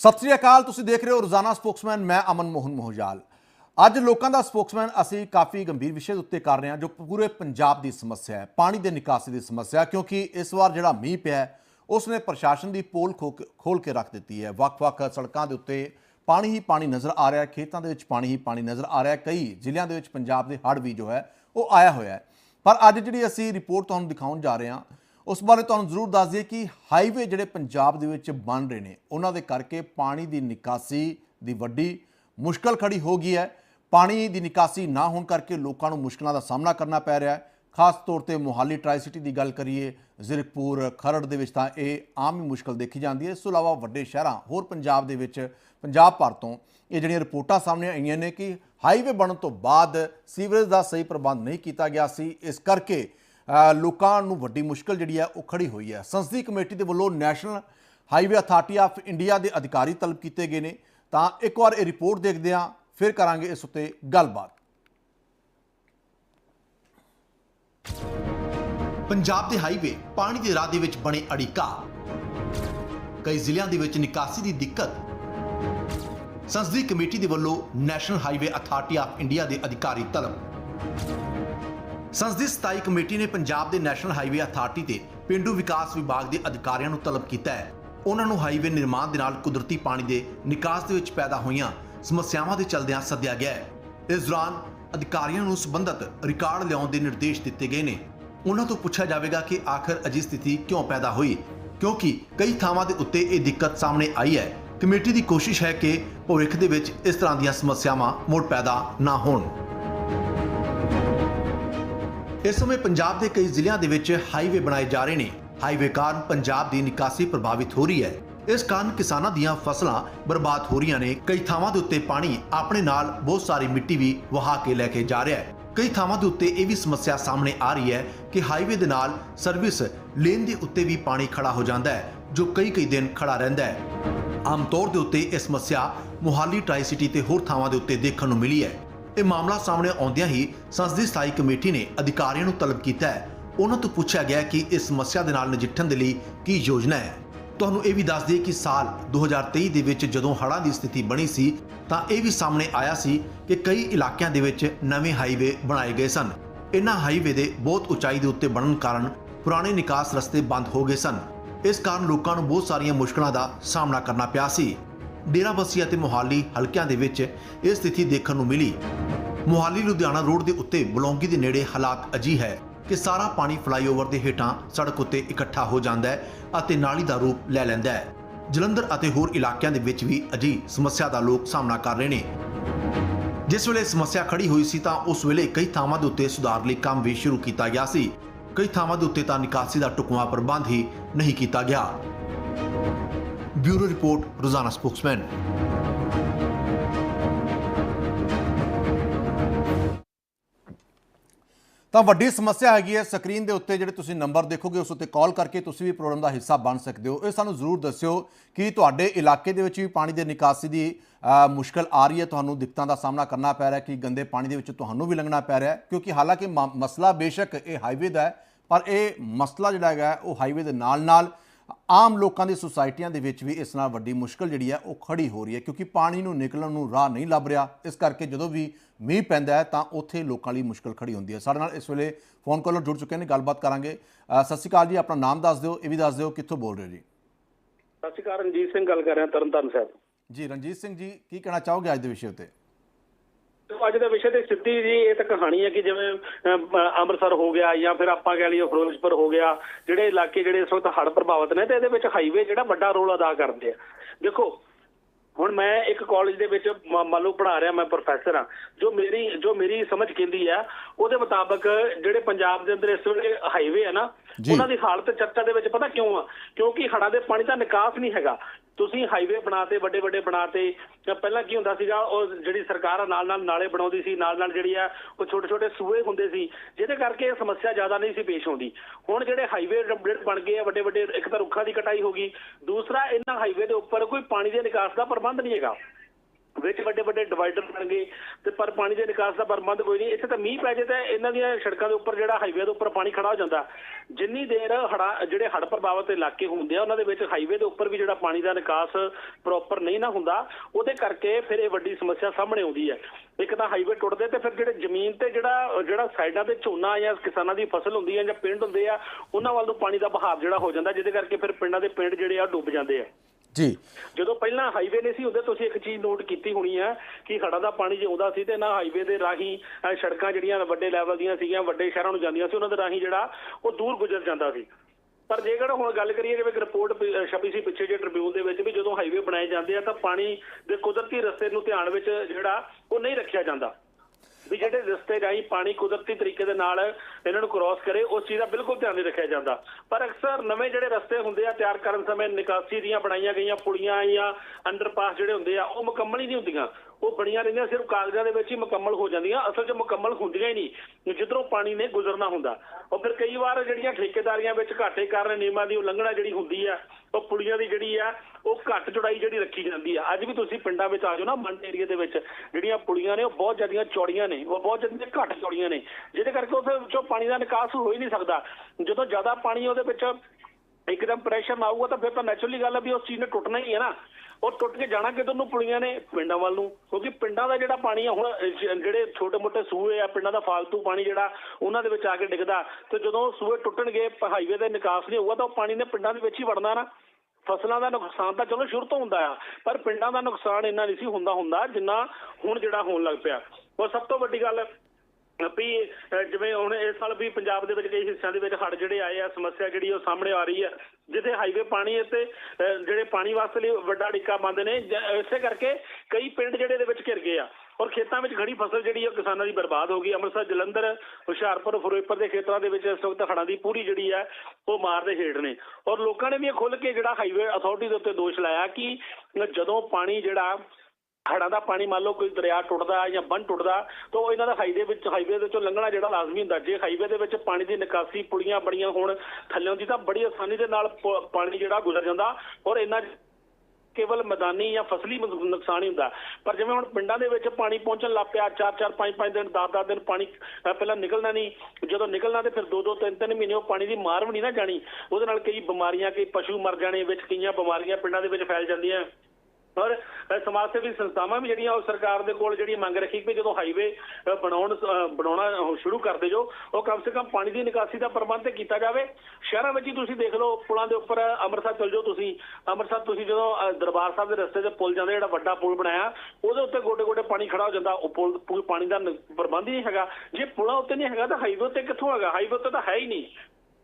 ਸਤਿ ਸ੍ਰੀ ਅਕਾਲ, ਤੁਸੀਂ ਦੇਖ ਰਹੇ ਹੋ ਰੋਜ਼ਾਨਾ ਸਪੋਕਸਮੈਨ, ਮੈਂ ਅਮਨ ਮੋਹਨ ਮੋਹਜਾਲ। ਅੱਜ ਲੋਕਾਂ ਦਾ ਸਪੋਕਸਮੈਨ ਅਸੀਂ ਕਾਫੀ ਗੰਭੀਰ ਵਿਸ਼ੇ ਦੇ ਉੱਤੇ ਕਰ ਰਹੇ ਹਾਂ, ਜੋ ਪੂਰੇ ਪੰਜਾਬ ਦੀ ਸਮੱਸਿਆ ਹੈ, ਪਾਣੀ ਦੇ ਨਿਕਾਸੀ ਦੀ ਸਮੱਸਿਆ ਕਿਉਂਕਿ ਇਸ ਵਾਰ ਜਿਹੜਾ ਮੀਂਹ ਪਿਆ ਉਸ ਨੇ ਪ੍ਰਸ਼ਾਸਨ ਦੀ ਪੋਲ ਖੋਲ ਕੇ ਰੱਖ ਦਿੱਤੀ ਹੈ। ਵੱਖ-ਵੱਖ ਸੜਕਾਂ ਦੇ ਉੱਤੇ ਪਾਣੀ ਹੀ ਪਾਣੀ ਨਜ਼ਰ ਆ ਰਿਹਾ ਖੇਤਾਂ ਦੇ ਵਿੱਚ ਪਾਣੀ ਹੀ ਪਾਣੀ ਨਜ਼ਰ ਆ ਰਿਹਾ ਕਈ ਜ਼ਿਲ੍ਹਿਆਂ ਦੇ ਵਿੱਚ ਪੰਜਾਬ ਦੇ ਹੜ੍ਹ ਵੀ ਜੋ ਹੈ, ਉਹ ਆਇਆ ਹੋਇਆ ਹੈ। ਪਰ ਅੱਜ ਜਿਹੜੀ ਅਸੀਂ ਰਿਪੋਰਟ ਤੁਹਾਨੂੰ ਦਿਖਾਉਣ ਜਾ ਰਹੇ ਹਾਂ ਉਸ ਬਾਰੇ ਤੁਹਾਨੂੰ ਜ਼ਰੂਰ ਦੱਸ ਦਈਏ ਕਿ ਹਾਈਵੇ ਜਿਹੜੇ ਪੰਜਾਬ ਦੇ ਵਿੱਚ ਬਣ ਰਹੇ ਨੇ, ਉਹਨਾਂ ਦੇ ਕਰਕੇ ਪਾਣੀ ਦੀ ਨਿਕਾਸੀ ਦੀ ਵੱਡੀ ਮੁਸ਼ਕਲ ਖੜੀ ਹੋ ਗਈ ਹੈ। ਪਾਣੀ ਦੀ ਨਿਕਾਸੀ ਨਾ ਹੋਣ ਕਰਕੇ ਲੋਕਾਂ ਨੂੰ ਮੁਸ਼ਕਲਾਂ ਦਾ ਸਾਹਮਣਾ ਕਰਨਾ ਪੈ ਰਿਹਾ ਹੈ। ਖਾਸ ਤੌਰ ਤੇ ਮੋਹਾਲੀ ਟਰਾਈ ਸਿਟੀ ਦੀ ਗੱਲ ਕਰੀਏ, ਜ਼ਿਰਕਪੁਰ, ਖਰੜ ਦੇ ਵਿੱਚ ਤਾਂ ਇਹ ਆਮ ਹੀ ਮੁਸ਼ਕਲ ਦੇਖੀ ਜਾਂਦੀ ਹੈ। ਇਸ ਤੋਂ ਇਲਾਵਾ ਵੱਡੇ ਸ਼ਹਿਰਾਂ, ਹੋਰ ਪੰਜਾਬ ਦੇ ਵਿੱਚ, ਪੰਜਾਬ ਭਰ ਤੋਂ ਇਹ ਜਿਹੜੀਆਂ ਰਿਪੋਰਟਾਂ ਸਾਹਮਣੇ ਆਈਆਂ ਨੇ ਕਿ ਹਾਈਵੇ ਬਣਨ ਤੋਂ ਬਾਅਦ ਸੀਵਰੇਜ ਦਾ ਸਹੀ ਪ੍ਰਬੰਧ ਨਹੀਂ ਕੀਤਾ ਗਿਆ ਸੀ। ਇਸ ਕਰਕੇ ਲੋਕਾਂ ਨੂੰ ਵੱਡੀ ਮੁਸ਼ਕਲ ਜਿਹੜੀ ਹੈ ਉਹ ਖੜੀ ਹੋਈ ਹੈ ਸੰਸਦੀ ਕਮੇਟੀ ਦੇ ਵੱਲੋਂ national highway authority of India ਦੇ ਅਧਿਕਾਰੀ ਤਲਬ ਕੀਤੇ ਗਏ ਨੇ। ਤਾਂ ਇੱਕ ਵਾਰ ਇਹ ਰਿਪੋਰਟ ਦੇਖਦੇ ਹਾਂ ਫਿਰ ਕਰਾਂਗੇ ਇਸ ਉੱਤੇ ਗੱਲਬਾਤ। ਪੰਜਾਬ ਦੇ ਹਾਈਵੇ ਪਾਣੀ ਦੇ ਰਾਹ ਦੇ ਵਿੱਚ ਬਣੇ ਅੜਿੱਕਾ। ਕਈ ਜ਼ਿਲ੍ਹਿਆਂ ਦੇ ਵਿੱਚ ਨਿਕਾਸੀ ਦੀ ਦਿੱਕਤ। ਸੰਸਦੀ ਕਮੇਟੀ ਦੇ ਵੱਲੋਂ national highway authority of India ਦੇ ਅਧਿਕਾਰੀ ਤਲਬ। ਸੰਸਦੀ ਸਥਾਈ ਕਮੇਟੀ ਨੇ ਪੰਜਾਬ ਦੇ ਨੈਸ਼ਨਲ ਹਾਈਵੇ ਅਥਾਰਟੀ ਤੇ ਪਿੰਡੂ ਵਿਕਾਸ ਵਿਭਾਗ ਦੇ ਅਧਿਕਾਰੀਆਂ ਨੂੰ ਤਲਬ ਕੀਤਾ ਹੈ। ਉਹਨਾਂ ਨੂੰ ਹਾਈਵੇ ਨਿਰਮਾਣ ਦੇ ਨਾਲ ਕੁਦਰਤੀ ਪਾਣੀ ਦੇ ਨਿਕਾਸ ਦੇ ਵਿੱਚ ਪੈਦਾ ਹੋਈਆਂ ਸਮੱਸਿਆਵਾਂ ਦੇ ਚਲਦਿਆਂ ਸੱਦਿਆ ਗਿਆ ਹੈ। ਇਸ ਦੌਰਾਨ ਅਧਿਕਾਰੀਆਂ ਨੂੰ ਸੰਬੰਧਤ ਰਿਕਾਰਡ ਲਿਆਉਣ ਦੇ ਨਿਰਦੇਸ਼ ਦਿੱਤੇ ਗਏ ਨੇ। ਉਹਨਾਂ ਤੋਂ ਪੁੱਛਿਆ ਜਾਵੇਗਾ ਕਿ ਆਖਰ ਅਜਿਹੀ ਸਥਿਤੀ ਕਿਉਂ ਪੈਦਾ ਹੋਈ, ਕਿਉਂਕਿ ਕਈ ਥਾਵਾਂ ਦੇ ਉੱਤੇ ਇਹ ਦਿੱਕਤ ਸਾਹਮਣੇ ਆਈ ਹੈ। ਕਮੇਟੀ ਦੀ ਕੋਸ਼ਿਸ਼ ਹੈ ਕਿ ਭਵਿੱਖ ਦੇ ਵਿੱਚ ਇਸ ਤਰ੍ਹਾਂ ਦੀਆਂ ਸਮੱਸਿਆਵਾਂ ਮੁੜ ਪੈਦਾ ਨਾ ਹੋਣ। ਇਸ ਸਮੇਂ ਪੰਜਾਬ ਦੇ ਕਈ ਜ਼ਿਲ੍ਹਿਆਂ ਦੇ ਵਿੱਚ ਹਾਈਵੇ ਬਣਾਏ ਜਾ ਰਹੇ ਨੇ। ਹਾਈਵੇ ਕਾਰਨ ਪੰਜਾਬ ਦੀ ਨਿਕਾਸੀ ਪ੍ਰਭਾਵਿਤ ਹੋ ਰਹੀ ਹੈ। ਇਸ ਕਾਰਨ ਕਿਸਾਨਾਂ ਦੀਆਂ ਫਸਲਾਂ ਬਰਬਾਦ ਹੋ ਰਹੀਆਂ ਨੇ। ਕਈ ਥਾਵਾਂ ਦੇ ਉੱਤੇ ਪਾਣੀ ਆਪਣੇ ਨਾਲ ਬਹੁਤ ਸਾਰੀ ਮਿੱਟੀ ਵੀ ਵਹਾ ਕੇ ਲੈ ਕੇ ਜਾ ਰਿਹਾ ਹੈ। ਕਈ ਥਾਵਾਂ ਦੇ ਉੱਤੇ ਇਹ ਵੀ ਸਮੱਸਿਆ ਸਾਹਮਣੇ ਆ ਰਹੀ ਹੈ ਕਿ ਹਾਈਵੇ ਦੇ ਨਾਲ ਸਰਵਿਸ ਲੇਨ ਦੇ ਉੱਤੇ ਵੀ ਪਾਣੀ ਖੜਾ ਹੋ ਜਾਂਦਾ ਹੈ, ਜੋ ਕਈ ਕਈ ਦਿਨ ਖੜਾ ਰਹਿੰਦਾ ਹੈ। ਆਮ ਤੌਰ ਦੇ ਉੱਤੇ ਇਹ ਸਮੱਸਿਆ ਮੁਹਾਲੀ ਟਰਾਈ ਸਿਟੀ ਤੇ ਹੋਰ ਥਾਵਾਂ ਦੇ ਉੱਤੇ ਦੇਖਣ ਨੂੰ ਮਿਲੀ ਹੈ। ਇਹ ਮਾਮਲਾ ਸਾਹਮਣੇ ਆਉਂਦਿਆਂ ਹੀ ਸੰਸਦੀ ਸਥਾਈ ਕਮੇਟੀ ਨੇ ਅਧਿਕਾਰੀਆਂ ਨੂੰ ਤਲਬ ਕੀਤਾ ਹੈ। ਉਹਨਾਂ ਤੋਂ ਪੁੱਛਿਆ ਗਿਆ ਕਿ ਇਸ ਸਮੱਸਿਆ ਦੇ ਨਾਲ ਨਜਿੱਠਣ ਦੇ ਲਈ ਕੀ ਯੋਜਨਾ ਹੈ। ਤੁਹਾਨੂੰ ਇਹ ਵੀ ਦੱਸ ਦਈਏ ਕਿ ਸਾਲ 2023 ਦੇ ਵਿੱਚ ਜਦੋਂ ਹੜ੍ਹਾਂ ਦੀ ਸਥਿਤੀ ਬਣੀ ਸੀ, ਤਾਂ ਇਹ ਵੀ ਸਾਹਮਣੇ ਆਇਆ ਸੀ ਕਿ ਕਈ ਇਲਾਕਿਆਂ ਦੇ ਵਿੱਚ ਨਵੇਂ ਹਾਈਵੇ ਬਣਾਏ ਗਏ ਸਨ। ਇਨ੍ਹਾਂ ਹਾਈਵੇ ਦੇ ਬਹੁਤ ਉਚਾਈ ਦੇ ਉੱਤੇ ਬਣਨ ਕਾਰਨ ਪੁਰਾਣੇ ਨਿਕਾਸ ਰਸਤੇ ਬੰਦ ਹੋ ਗਏ ਸਨ। ਇਸ ਕਾਰਨ ਲੋਕਾਂ ਨੂੰ ਬਹੁਤ ਸਾਰੀਆਂ ਮੁਸ਼ਕਲਾਂ ਦਾ ਸਾਹਮਣਾ ਕਰਨਾ ਪਿਆ ਸੀ। ਡੇਰਾਬੱਸੀ ਅਤੇ ਮੋਹਾਲੀ ਹਲਕਿਆਂ ਦੇ ਵਿੱਚ ਇਹ ਸਥਿਤੀ ਦੇਖਣ ਨੂੰ ਮਿਲੀ। ਮੋਹਾਲੀ ਲੁਧਿਆਣਾ ਰੋਡ ਦੇ ਉੱਤੇ ਬਲੌਂਗੀ ਦੇ ਨੇੜੇ ਹਾਲਾਤ ਅਜੀ ਹੈ ਕਿ ਸਾਰਾ ਪਾਣੀ ਫਲਾਈਓਵਰ ਦੇ ਹੇਠਾਂ ਸੜਕ ਉੱਤੇ ਇਕੱਠਾ ਹੋ ਜਾਂਦਾ ਹੈ ਅਤੇ ਨਾਲੀ ਦਾ ਰੂਪ ਲੈ ਲੈਂਦਾ ਹੈ। ਜਲੰਧਰ ਅਤੇ ਹੋਰ ਇਲਾਕਿਆਂ ਦੇ ਵਿੱਚ ਵੀ ਅਜੀ ਸਮੱਸਿਆ ਦਾ ਲੋਕ ਸਾਹਮਣਾ ਕਰ ਰਹੇ ਨੇ। ਜਿਸ ਵੇਲੇ ਸਮੱਸਿਆ ਖੜੀ ਹੋਈ ਸੀ ਤਾਂ ਉਸ ਵੇਲੇ ਕਈ ਥਾਵਾਂ ਦੇ ਉੱਤੇ ਸੁਧਾਰ ਲਈ ਕੰਮ ਵੀ ਸ਼ੁਰੂ ਕੀਤਾ ਗਿਆ ਸੀ। ਕਈ ਥਾਵਾਂ ਦੇ ਉੱਤੇ ਤਾਂ ਨਿਕਾਸੀ ਦਾ ਟੁਕਵਾ ਪ੍ਰਬੰਧ ਹੀ ਨਹੀਂ ਕੀਤਾ ਗਿਆ। Bureau report, Rozana Spokesman. ਤਾਂ ਵੱਡੀ ਸਮੱਸਿਆ ਹੈਗੀ ਹੈ ਸਕਰੀਨ ਦੇ ਉੱਤੇ ਜਿਹੜੇ ਤੁਸੀਂ ਨੰਬਰ ਦੇਖੋਗੇ, ਉਸ ਉੱਤੇ ਕਾਲ ਕਰਕੇ ਤੁਸੀਂ ਵੀ ਪ੍ਰੋਗਰਾਮ ਦਾ ਹਿੱਸਾ ਬਣ ਸਕਦੇ ਹੋ। ਇਹ ਸਾਨੂੰ ਜ਼ਰੂਰ ਦੱਸਿਓ ਕਿ ਤੁਹਾਡੇ ਇਲਾਕੇ ਦੇ ਵਿੱਚ ਵੀ ਪਾਣੀ ਦੇ ਨਿਕਾਸੀ ਦੀ ਮੁਸ਼ਕਲ ਆ ਰਹੀ ਹੈ। ਤੁਹਾਨੂੰ ਦਿੱਕਤਾਂ ਦਾ ਸਾਹਮਣਾ ਕਰਨਾ ਪੈ ਰਿਹਾ ਕਿ ਗੰਦੇ ਪਾਣੀ ਦੇ ਵਿੱਚ ਤੁਹਾਨੂੰ ਵੀ ਲੰਘਣਾ ਪੈ ਰਿਹਾ ਕਿਉਂਕਿ ਹਾਲਾਂਕਿ ਮ- ਮਸਲਾ ਬੇਸ਼ੱਕ ਇਹ ਹਾਈਵੇ ਦਾ ਹੈ, ਪਰ ਇਹ ਮਸਲਾ ਜਿਹੜਾ ਹੈਗਾ ਉਹ ਹਾਈਵੇ ਦੇ ਨਾਲ ਨਾਲ ਆਮ ਲੋਕਾਂ ਦੀ ਸੁਸਾਇਟੀਆਂ ਦੇ ਵਿੱਚ ਵੀ ਇਸ ਨਾਲ ਵੱਡੀ ਮੁਸ਼ਕਲ ਜਿਹੜੀ ਹੈ ਉਹ ਖੜੀ ਹੋ ਰਹੀ ਹੈ ਕਿਉਂਕਿ ਪਾਣੀ ਨੂੰ ਨਿਕਲਣ ਨੂੰ ਰਾਹ ਨਹੀਂ ਲੱਭ ਰਿਹਾ। ਇਸ ਕਰਕੇ ਜਦੋਂ ਵੀ ਮੀਂਹ ਪੈਂਦਾ ਹੈ ਤਾਂ ਉੱਥੇ ਲੋਕਾਂ ਲਈ ਮੁਸ਼ਕਲ ਖੜੀ ਹੁੰਦੀ ਹੈ। ਸਾਡੇ ਨਾਲ ਇਸ ਵੇਲੇ ਫੋਨ ਕਾਲਰ ਜੁੜ ਚੁੱਕੇ ਨੇ ਗੱਲਬਾਤ ਕਰਾਂਗੇ। ਸਤਿ ਸ਼੍ਰੀ ਅਕਾਲ ਜੀ ਆਪਣਾ ਨਾਮ ਦੱਸ ਦਿਓ ਇਹ ਵੀ ਦੱਸ ਦਿਓ ਕਿੱਥੋਂ ਬੋਲ ਰਹੇ ਹੋ ਜੀ? ਸਤਿ ਸ਼੍ਰੀ ਅਕਾਲ ਰਣਜੀਤ ਸਿੰਘ ਗੱਲ ਕਰ ਰਿਹਾ ਤਰਨਤਾਰਨ ਸਾਹਿਬ ਜੀ ਰਣਜੀਤ ਸਿੰਘ ਜੀ ਕੀ ਕਹਿਣਾ ਚਾਹੋਗੇ ਅੱਜ ਦੇ ਵਿਸ਼ੇ ਉੱਤੇ? ਅੱਜ ਦੇ ਵਿਸ਼ੇ ਤੇ ਸਿੱਧੀ ਜੀ ਇਹ ਤਾਂ ਕਹਾਣੀ ਹੈ ਕਿ ਜਿਵੇਂ ਅਮ, ਅੰਮ੍ਰਿਤਸਰ ਹੋ ਗਿਆ ਜਾਂ ਫਿਰ ਆਪਾਂ ਕਹਿ ਲਈਏ ਫਿਰੋਜ਼ਪੁਰ ਹੋ ਗਿਆ ਜਿਹੜੇ ਇਲਾਕੇ ਜਿਹੜੇ ਇਸ ਵਕਤ ਹੜ੍ਹ ਪ੍ਰਭਾਵਿਤ ਨੇ ਤੇ ਇਹਦੇ ਵਿੱਚ ਹਾਈਵੇ ਜਿਹੜਾ ਵੱਡਾ ਰੋਲ ਅਦਾ ਕਰਦੇ ਆ। ਦੇਖੋ ਹੁਣ ਮੈਂ ਇੱਕ ਕਾਲਜ ਦੇ ਵਿੱਚ ਮੰਨ ਲਓ ਪੜ੍ਹਾ ਰਿਹਾ ਮੈਂ ਪ੍ਰੋਫੈਸਰ ਆ ਜੋ ਮੇਰੀ ਜੋ ਮੇਰੀ ਸਮਝ ਕਹਿੰਦੀ ਆ ਉਹਦੇ ਮੁਤਾਬਕ ਜਿਹੜੇ ਪੰਜਾਬ ਦੇ ਅੰਦਰ ਇਸ ਵੇਲੇ ਹਾਈਵੇ ਆ ਨਾ। ਉਹਨਾਂ ਦੀ ਹਾਲਤ ਚਰਚਾ ਦੇ ਵਿੱਚ ਪਤਾ ਕਿਉਂ ਆ? ਕਿਉਂਕਿ ਹੜ੍ਹਾਂ ਦੇ ਪਾਣੀ ਦਾ ਨਿਕਾਸ ਨਹੀਂ ਹੈਗਾ। ਤੁਸੀਂ ਹਾਈਵੇ ਬਣਾਤੇ, ਵੱਡੇ ਵੱਡੇ ਬਣਾਤੇ, ਤਾਂ ਪਹਿਲਾਂ ਕੀ ਹੁੰਦਾ ਸੀਗਾ, ਉਹ ਜਿਹੜੀ ਸਰਕਾਰ ਆ ਨਾਲ ਨਾਲ ਨਾਲੇ ਬਣਾਉਂਦੀ ਸੀ, ਨਾਲ ਨਾਲ ਜਿਹੜੀ ਆ, ਉਹ ਛੋਟੇ ਛੋਟੇ ਸੂਏ ਹੁੰਦੇ ਸੀ, ਜਿਹਦੇ ਕਰਕੇ ਇਹ ਸਮੱਸਿਆ ਜ਼ਿਆਦਾ ਨਹੀਂ ਸੀ ਪੇਸ਼ ਆਉਂਦੀ। ਹੁਣ ਜਿਹੜੇ ਹਾਈਵੇ ਜਿਹੜੇ ਬਣ ਗਏ ਆ, ਵੱਡੇ ਵੱਡੇ, ਇੱਕ ਤਾਂ ਰੁੱਖਾਂ ਦੀ ਕਟਾਈ ਹੋ ਗਈ, ਦੂਸਰਾ ਇਹਨਾਂ ਹਾਈਵੇ ਦੇ ਉੱਪਰ ਕੋਈ ਪਾਣੀ ਦੇ ਨਿਕਾਸ ਦਾ ਪ੍ਰਬੰਧ ਨਹੀਂ ਹੈਗਾ। ਵਿੱਚ ਵੱਡੇ ਵੱਡੇ ਡਿਵਾਈਡਰ ਬਣ ਗਏ ਤੇ ਪਰ ਪਾਣੀ ਦੇ ਨਿਕਾਸ ਦਾ ਪ੍ਰਬੰਧ ਕੋਈ ਨਹੀਂ। ਇੱਥੇ ਤਾਂ ਮੀਂਹ ਪੈ ਜੇ ਤਾਂ ਇਹਨਾਂ ਦੀਆਂ ਸੜਕਾਂ ਦੇ ਉੱਪਰ ਜਿਹੜਾ ਹਾਈਵੇ ਦੇ ਉੱਪਰ ਪਾਣੀ ਖੜਾ ਹੋ ਜਾਂਦਾ। ਜਿੰਨੀ ਦੇਰ ਹੜਾ ਜਿਹੜੇ ਹੜ ਪ੍ਰਭਾਵਿਤ ਇਲਾਕੇ ਹੁੰਦੇ ਆ, ਉਹਨਾਂ ਦੇ ਵਿੱਚ ਹਾਈਵੇ ਦੇ ਉੱਪਰ ਵੀ ਜਿਹੜਾ ਪਾਣੀ ਦਾ ਨਿਕਾਸ ਪ੍ਰੋਪਰ ਨਹੀਂ ਨਾ ਹੁੰਦਾ, ਉਹਦੇ ਕਰਕੇ ਫਿਰ ਇਹ ਵੱਡੀ ਸਮੱਸਿਆ ਸਾਹਮਣੇ ਆਉਂਦੀ ਹੈ। ਇੱਕ ਤਾਂ ਹਾਈਵੇ ਟੁੱਟਦੇ ਤੇ ਫਿਰ ਜਿਹੜੇ ਜ਼ਮੀਨ ਤੇ ਜਿਹੜਾ ਜਿਹੜਾ ਸਾਈਡਾਂ ਤੇ ਝੋਨਾ ਜਾਂ ਕਿਸਾਨਾਂ ਦੀ ਫਸਲ ਹੁੰਦੀ ਹੈ ਜਾਂ ਪਿੰਡ ਹੁੰਦੇ ਆ, ਉਹਨਾਂ ਵੱਲ ਨੂੰ ਪਾਣੀ ਦਾ ਬਹਾਵ ਜਿਹੜਾ ਹੋ ਜਾਂਦਾ, ਜਿਹਦੇ ਕਰਕੇ ਫਿਰ ਪਿੰਡਾਂ ਦੇ ਪਿੰਡ ਜਿਹੜੇ ਆ ਡੁੱਬ ਜਾਂਦੇ ਆ। ਜੀ। ਜਦੋਂ ਪਹਿਲਾਂ ਹਾਈਵੇ ਨਹੀਂ ਸੀ ਹੁੰਦੇ, ਤੁਸੀਂ ਇੱਕ ਚੀਜ਼ ਨੋਟ ਕੀਤੀ ਹੋਣੀ ਹੈ ਕਿ ਹੜ੍ਹਾਂ ਦਾ ਪਾਣੀ ਜੇ ਆਉਂਦਾ ਸੀ ਤੇ ਨਾ ਹਾਈਵੇ ਦੇ ਰਾਹੀਂ ਸੜਕਾਂ ਜਿਹੜੀਆਂ ਵੱਡੇ ਲੈਵਲ ਦੀਆਂ ਸੀਗੀਆਂ, ਵੱਡੇ ਸ਼ਹਿਰਾਂ ਨੂੰ ਜਾਂਦੀਆਂ ਸੀ, ਉਹਨਾਂ ਦੇ ਰਾਹੀਂ ਜਿਹੜਾ ਉਹ ਦੂਰ ਗੁਜ਼ਰ ਜਾਂਦਾ ਸੀ। ਪਰ ਜੇਕਰ ਹੁਣ ਗੱਲ ਕਰੀਏ, ਜਿਵੇਂ ਇੱਕ ਰਿਪੋਰਟ ਛਪੀ ਸੀ ਪਿੱਛੇ ਜੇ ਟ੍ਰਿਬਿਊਨ ਦੇ ਵਿੱਚ ਵੀ ਜਦੋਂ ਹਾਈਵੇ ਬਣਾਏ ਜਾਂਦੇ ਆ, ਤਾਂ ਪਾਣੀ ਦੇ ਕੁਦਰਤੀ ਰਸਤੇ ਨੂੰ ਧਿਆਨ ਵਿੱਚ ਜਿਹੜਾ ਉਹ ਨਹੀਂ ਰੱਖਿਆ ਜਾਂਦਾ। ਵੀ ਜਿਹੜੇ ਰਸਤੇ ਰਾਹੀਂ ਪਾਣੀ ਕੁਦਰਤੀ ਤਰੀਕੇ ਦੇ ਨਾਲ ਇਹਨਾਂ ਨੂੰ ਕ੍ਰਾਸ ਕਰੇ, ਉਸ ਚੀਜ਼ ਦਾ ਬਿਲਕੁਲ ਧਿਆਨ ਨਹੀਂ ਰੱਖਿਆ ਜਾਂਦਾ। ਪਰ ਅਕਸਰ ਨਵੇਂ ਜਿਹੜੇ ਰਸਤੇ ਹੁੰਦੇ ਆ, ਤਿਆਰ ਕਰਨ ਸਮੇਂ ਨਿਕਾਸੀ ਦੀਆਂ ਬਣਾਈਆਂ ਗਈਆਂ ਪੁਲੀਆਂ ਜਾਂ ਅੰਡਰਪਾਸ ਜਿਹੜੇ ਹੁੰਦੇ ਆ, ਉਹ ਮੁਕੰਮਲ ਹੀ ਨਹੀਂ ਹੁੰਦੀਆਂ। ਉਹ ਬਣੀਆਂ ਰਹਿੰਦੀਆਂ ਸਿਰਫ ਕਾਗਜ਼ਾਂ ਦੇ ਵਿੱਚ ਹੀ ਮੁਕੰਮਲ ਹੋ ਜਾਂਦੀਆਂ, ਅਸਲ 'ਚ ਮੁਕੰਮਲ ਹੁੰਦੀਆਂ ਹੀ ਨਹੀਂ। ਜਿੱਧਰੋਂ ਪਾਣੀ ਨੇ ਗੁਜ਼ਰਨਾ ਹੁੰਦਾ। ਉਹ ਫਿਰ ਕਈ ਵਾਰ ਜਿਹੜੀਆਂ ਠੇਕੇਦਾਰੀਆਂ ਵਿੱਚ ਘਾਟੇ ਕਾਰਨ ਨਿਯਮਾਂ ਦੀ ਉਲੰਘਣਾ ਜਿਹੜੀ ਹੁੰਦੀ ਆ, ਉਹ ਪੁਲੀਆਂ ਦੀ ਜਿਹੜੀ ਆ, ਉਹ ਘੱਟ ਚੌੜਾਈ ਜਿਹੜੀ ਰੱਖੀ ਜਾਂਦੀ ਆ। ਅੱਜ ਵੀ ਤੁਸੀਂ ਪਿੰਡਾਂ ਵਿੱਚ ਆ ਜਾਓ ਨਾ ਮੰਡ ਏਰੀਆ ਦੇ ਵਿੱਚ, ਜਿਹੜੀਆਂ ਪੁਲੀਆਂ ਨੇ, ਉਹ ਬਹੁਤ ਜ਼ਿਆਦੀਆਂ ਚੌੜੀਆਂ ਨੇ, ਉਹ ਬਹੁਤ ਜ਼ਿਆਦੀਆਂ ਘੱਟ ਚੌੜੀਆਂ ਨੇ। ਜਿਹਦੇ ਕਰਕੇ ਉਹਦੇ ਵਿੱਚੋਂ ਪਾਣੀ ਦਾ ਨਿਕਾਸ ਹੋ ਹੀ ਨਹੀਂ ਸਕਦਾ। ਜਦੋਂ ਜ਼ਿਆਦਾ ਪਾਣੀ ਉਹਦੇ ਵਿੱਚ ਇੱਕਦਮ ਪ੍ਰੈਸ਼ਰ ਨਾ ਆਊਗਾ ਤਾਂ ਫਿਰ ਤਾਂ ਨੈਚੁਰਲੀ ਗੱਲ ਹੈ ਵੀ ਉਸ ਚੀਜ਼ ਨੇ ਟੁੱਟਣਾ ਹੀ ਹੈ ਨਾ। ਉਹ ਟੁੱਟ ਕੇ ਜਾਣਾ ਕਿੱਧਰ ਨੂੰ ਪੁਲੀਆਂ ਨੇ? ਪਿੰਡਾਂ ਵੱਲ ਨੂੰ। ਕਿਉਂਕਿ ਪਿੰਡਾਂ ਦਾ ਜਿਹੜਾ ਪਾਣੀ ਆ, ਹੁਣ ਜਿਹੜੇ ਛੋਟੇ ਮੋਟੇ ਸੂਏ ਆ, ਪਿੰਡਾਂ ਦਾ ਫਾਲਤੂ ਪਾਣੀ ਜਿਹੜਾ, ਉਹਨਾਂ ਦੇ ਵਿੱਚ ਆ ਕੇ ਡਿੱਗਦਾ। ਤੇ ਜਦੋਂ ਉਹ ਸੂਏ ਟੁੱਟਣਗੇ ਹਾਈਵੇ ਦੇ ਨਿਕਾਸ ਨਹੀਂ ਹੋਊਗਾ ਤਾਂ ਉਹ ਪਾਣੀ ਨੇ ਪਿੰਡਾਂ ਦੇ ਵਿੱਚ ਹੀ ਵੜਨਾ ਨਾ। ਫਸਲਾਂ ਦਾ ਨੁਕਸਾਨ ਤਾਂ ਚਲੋ ਸ਼ੁਰੂ ਤੋਂ ਹੁੰਦਾ ਆ, ਪਰ ਪਿੰਡਾਂ ਦਾ ਨੁਕਸਾਨ ਇੰਨਾ ਨਹੀਂ ਸੀ ਹੁੰਦਾ ਹੁੰਦਾ ਜਿੰਨਾ ਹੁਣ ਜਿਹੜਾ ਹੋਣ ਲੱਗ ਪਿਆ। ਉਹ ਸਭ ਤੋਂ ਵੱਡੀ ਗੱਲ ਵੀ ਜਿਵੇਂ ਹੁਣ ਇਸ ਸਾਲ ਵੀ ਪੰਜਾਬ ਦੇ ਵਿੱਚ ਕਈ ਹਿੱਸਿਆਂ ਦੇ ਵਿੱਚ ਹੜ੍ਹ ਜਿਹੜੇ ਆਏ ਆ, ਸਮੱਸਿਆ ਜਿਹੜੀ ਉਹ ਸਾਹਮਣੇ ਆ ਰਹੀ ਹੈ ਜਿੱਥੇ ਹਾਈਵੇ ਪਾਣੀ ਹੈ ਜਿਹੜੇ ਪਾਣੀ ਵਾਸਤੇ ਲਈ ਵੱਡਾ ਡਿੱਕਾ ਬੰਦ ਨੇ ਇਸੇ ਕਰਕੇ ਕਈ ਪਿੰਡ ਜਿਹੜੇ ਦੇ ਵਿੱਚ ਘਿਰ ਗਏ ਆ, ਔਰ ਖੇਤਾਂ ਵਿੱਚ ਖੜੀ ਫਸਲ ਜਿਹੜੀ ਉਹ ਕਿਸਾਨਾਂ ਦੀ ਬਰਬਾਦ ਹੋ ਗਈ, ਅੰਮ੍ਰਿਤਸਰ, ਜਲੰਧਰ, ਹੁਸ਼ਿਆਰਪੁਰ, ਫਿਰੋਜ਼ਪੁਰ ਦੇ ਖੇਤਰਾਂ ਦੇ ਵਿੱਚ ਇਸ ਵਕਤ ਹੜ੍ਹਾਂ ਦੀ ਪੂਰੀ ਜਿਹੜੀ ਹੈ ਉਹ ਮਾਰ ਦੇ ਹੇਠ ਨੇ, ਔਰ ਲੋਕਾਂ ਨੇ ਵੀ ਇਹ ਖੁੱਲ ਕੇ ਜਿਹੜਾ ਹਾਈਵੇ ਅਥਾਰਟੀ ਦੇ ਉੱਤੇ ਦੋਸ਼ ਲਾਇਆ ਕਿ ਜਦੋਂ ਪਾਣੀ ਜਿਹੜਾ ਹੜ੍ਹਾਂ ਦਾ ਪਾਣੀ ਮੰਨ ਲਓ ਕੋਈ ਦਰਿਆ ਟੁੱਟਦਾ ਜਾਂ ਬੰਨ ਟੁੱਟਦਾ ਤਾਂ ਉਹ ਇਹਨਾਂ ਦਾ ਹਾਈਵੇ ਵਿੱਚ ਹਾਈਵੇ ਦੇ ਵਿੱਚੋਂ ਲੰਘਣਾ ਜਿਹੜਾ ਲਾਜ਼ਮੀ ਹੁੰਦਾ। ਜੇ ਹਾਈਵੇ ਦੇ ਵਿੱਚ ਪਾਣੀ ਦੀ ਨਿਕਾਸੀ ਪੁੜੀਆਂ ਬੜੀਆਂ ਹੋਣ ਥੱਲਿਓਂ ਦੀ ਤਾਂ ਬੜੀ ਆਸਾਨੀ ਦੇ ਨਾਲ ਪਾਣੀ ਜਿਹੜਾ ਗੁਜ਼ਰ ਜਾਂਦਾ ਔਰ ਇਹਨਾਂ ਕੇਵਲ ਮੈਦਾਨੀ ਜਾਂ ਫਸਲੀ ਨੁਕਸਾਨ ਹੀ ਹੁੰਦਾ। ਪਰ ਜਿਵੇਂ ਹੁਣ ਪਿੰਡਾਂ ਦੇ ਵਿੱਚ ਪਾਣੀ ਪਹੁੰਚਣ ਲੱਗ ਪਿਆ 4-4 5-5 ਦਿਨ 10-10 ਦਿਨ ਪਾਣੀ ਪਹਿਲਾਂ ਨਿਕਲਣਾ ਨਹੀਂ, ਜਦੋਂ ਨਿਕਲਣਾ ਤੇ ਫਿਰ 2-2 3-3 ਮਹੀਨੇ ਉਹ ਪਾਣੀ ਦੀ ਮਾਰ ਵੀ ਨਹੀਂ ਨਾ ਜਾਣੀ। ਉਹਦੇ ਨਾਲ ਕਈ ਬਿਮਾਰੀਆਂ, ਕਈ ਪਸ਼ੂ ਮਰ ਜਾਣੇ, ਵਿੱਚ ਕਈਆਂ ਬਿਮਾਰੀਆਂ ਪਿੰਡਾਂ ਦੇ ਵਿੱਚ ਫੈਲ ਜਾਂਦੀਆਂ। ਔਰ ਸਮਾਜ ਸੇਵੀ ਸੰਸਥਾਵਾਂ ਵੀ ਜਿਹੜੀਆਂ ਉਹ ਸਰਕਾਰ ਦੇ ਕੋਲ ਜਿਹੜੀ ਮੰਗ ਰੱਖੀ ਕਿ ਜਦੋਂ ਹਾਈਵੇ ਬਣਾਉਣ ਬਣਾਉਣਾ ਉਹ ਸ਼ੁਰੂ ਕਰਦੇ ਜੋ, ਉਹ ਕਮ ਸੇ ਕਮ ਪਾਣੀ ਦੀ ਨਿਕਾਸੀ ਦਾ ਪ੍ਰਬੰਧ ਕੀਤਾ ਜਾਵੇ। ਸ਼ਹਿਰਾਂ ਵਿੱਚ ਹੀ ਤੁਸੀਂ ਦੇਖ ਲਓ, ਪੁਲਾਂ ਦੇ ਉੱਪਰ ਅੰਮ੍ਰਿਤਸਰ ਚਲ ਜਾਓ ਤੁਸੀਂ। ਅੰਮ੍ਰਿਤਸਰ ਤੁਸੀਂ ਜਦੋਂ ਦਰਬਾਰ ਸਾਹਿਬ ਦੇ ਰਸਤੇ ਤੇ ਪੁਲ ਜਾਂਦੇ, ਜਿਹੜਾ ਵੱਡਾ ਪੁਲ ਬਣਾਇਆ, ਉਹਦੇ ਉੱਤੇ ਗੋਡੇ ਗੋਡੇ ਪਾਣੀ ਖੜਾ ਹੋ ਜਾਂਦਾ। ਉਹ ਪੁਲ ਪੁਲ, ਪਾਣੀ ਦਾ ਪ੍ਰਬੰਧ ਹੀ ਨਹੀਂ ਹੈਗਾ। ਜੇ ਪੁਲਾਂ ਉੱਤੇ ਨਹੀਂ ਹੈਗਾ ਤਾਂ ਹਾਈਵੇ ਉੱਤੇ ਕਿੱਥੋਂ ਹੈਗਾ? ਹਾਈਵੇ ਉੱਤੇ ਤਾਂ ਹੈ ਹੀ ਨਹੀਂ।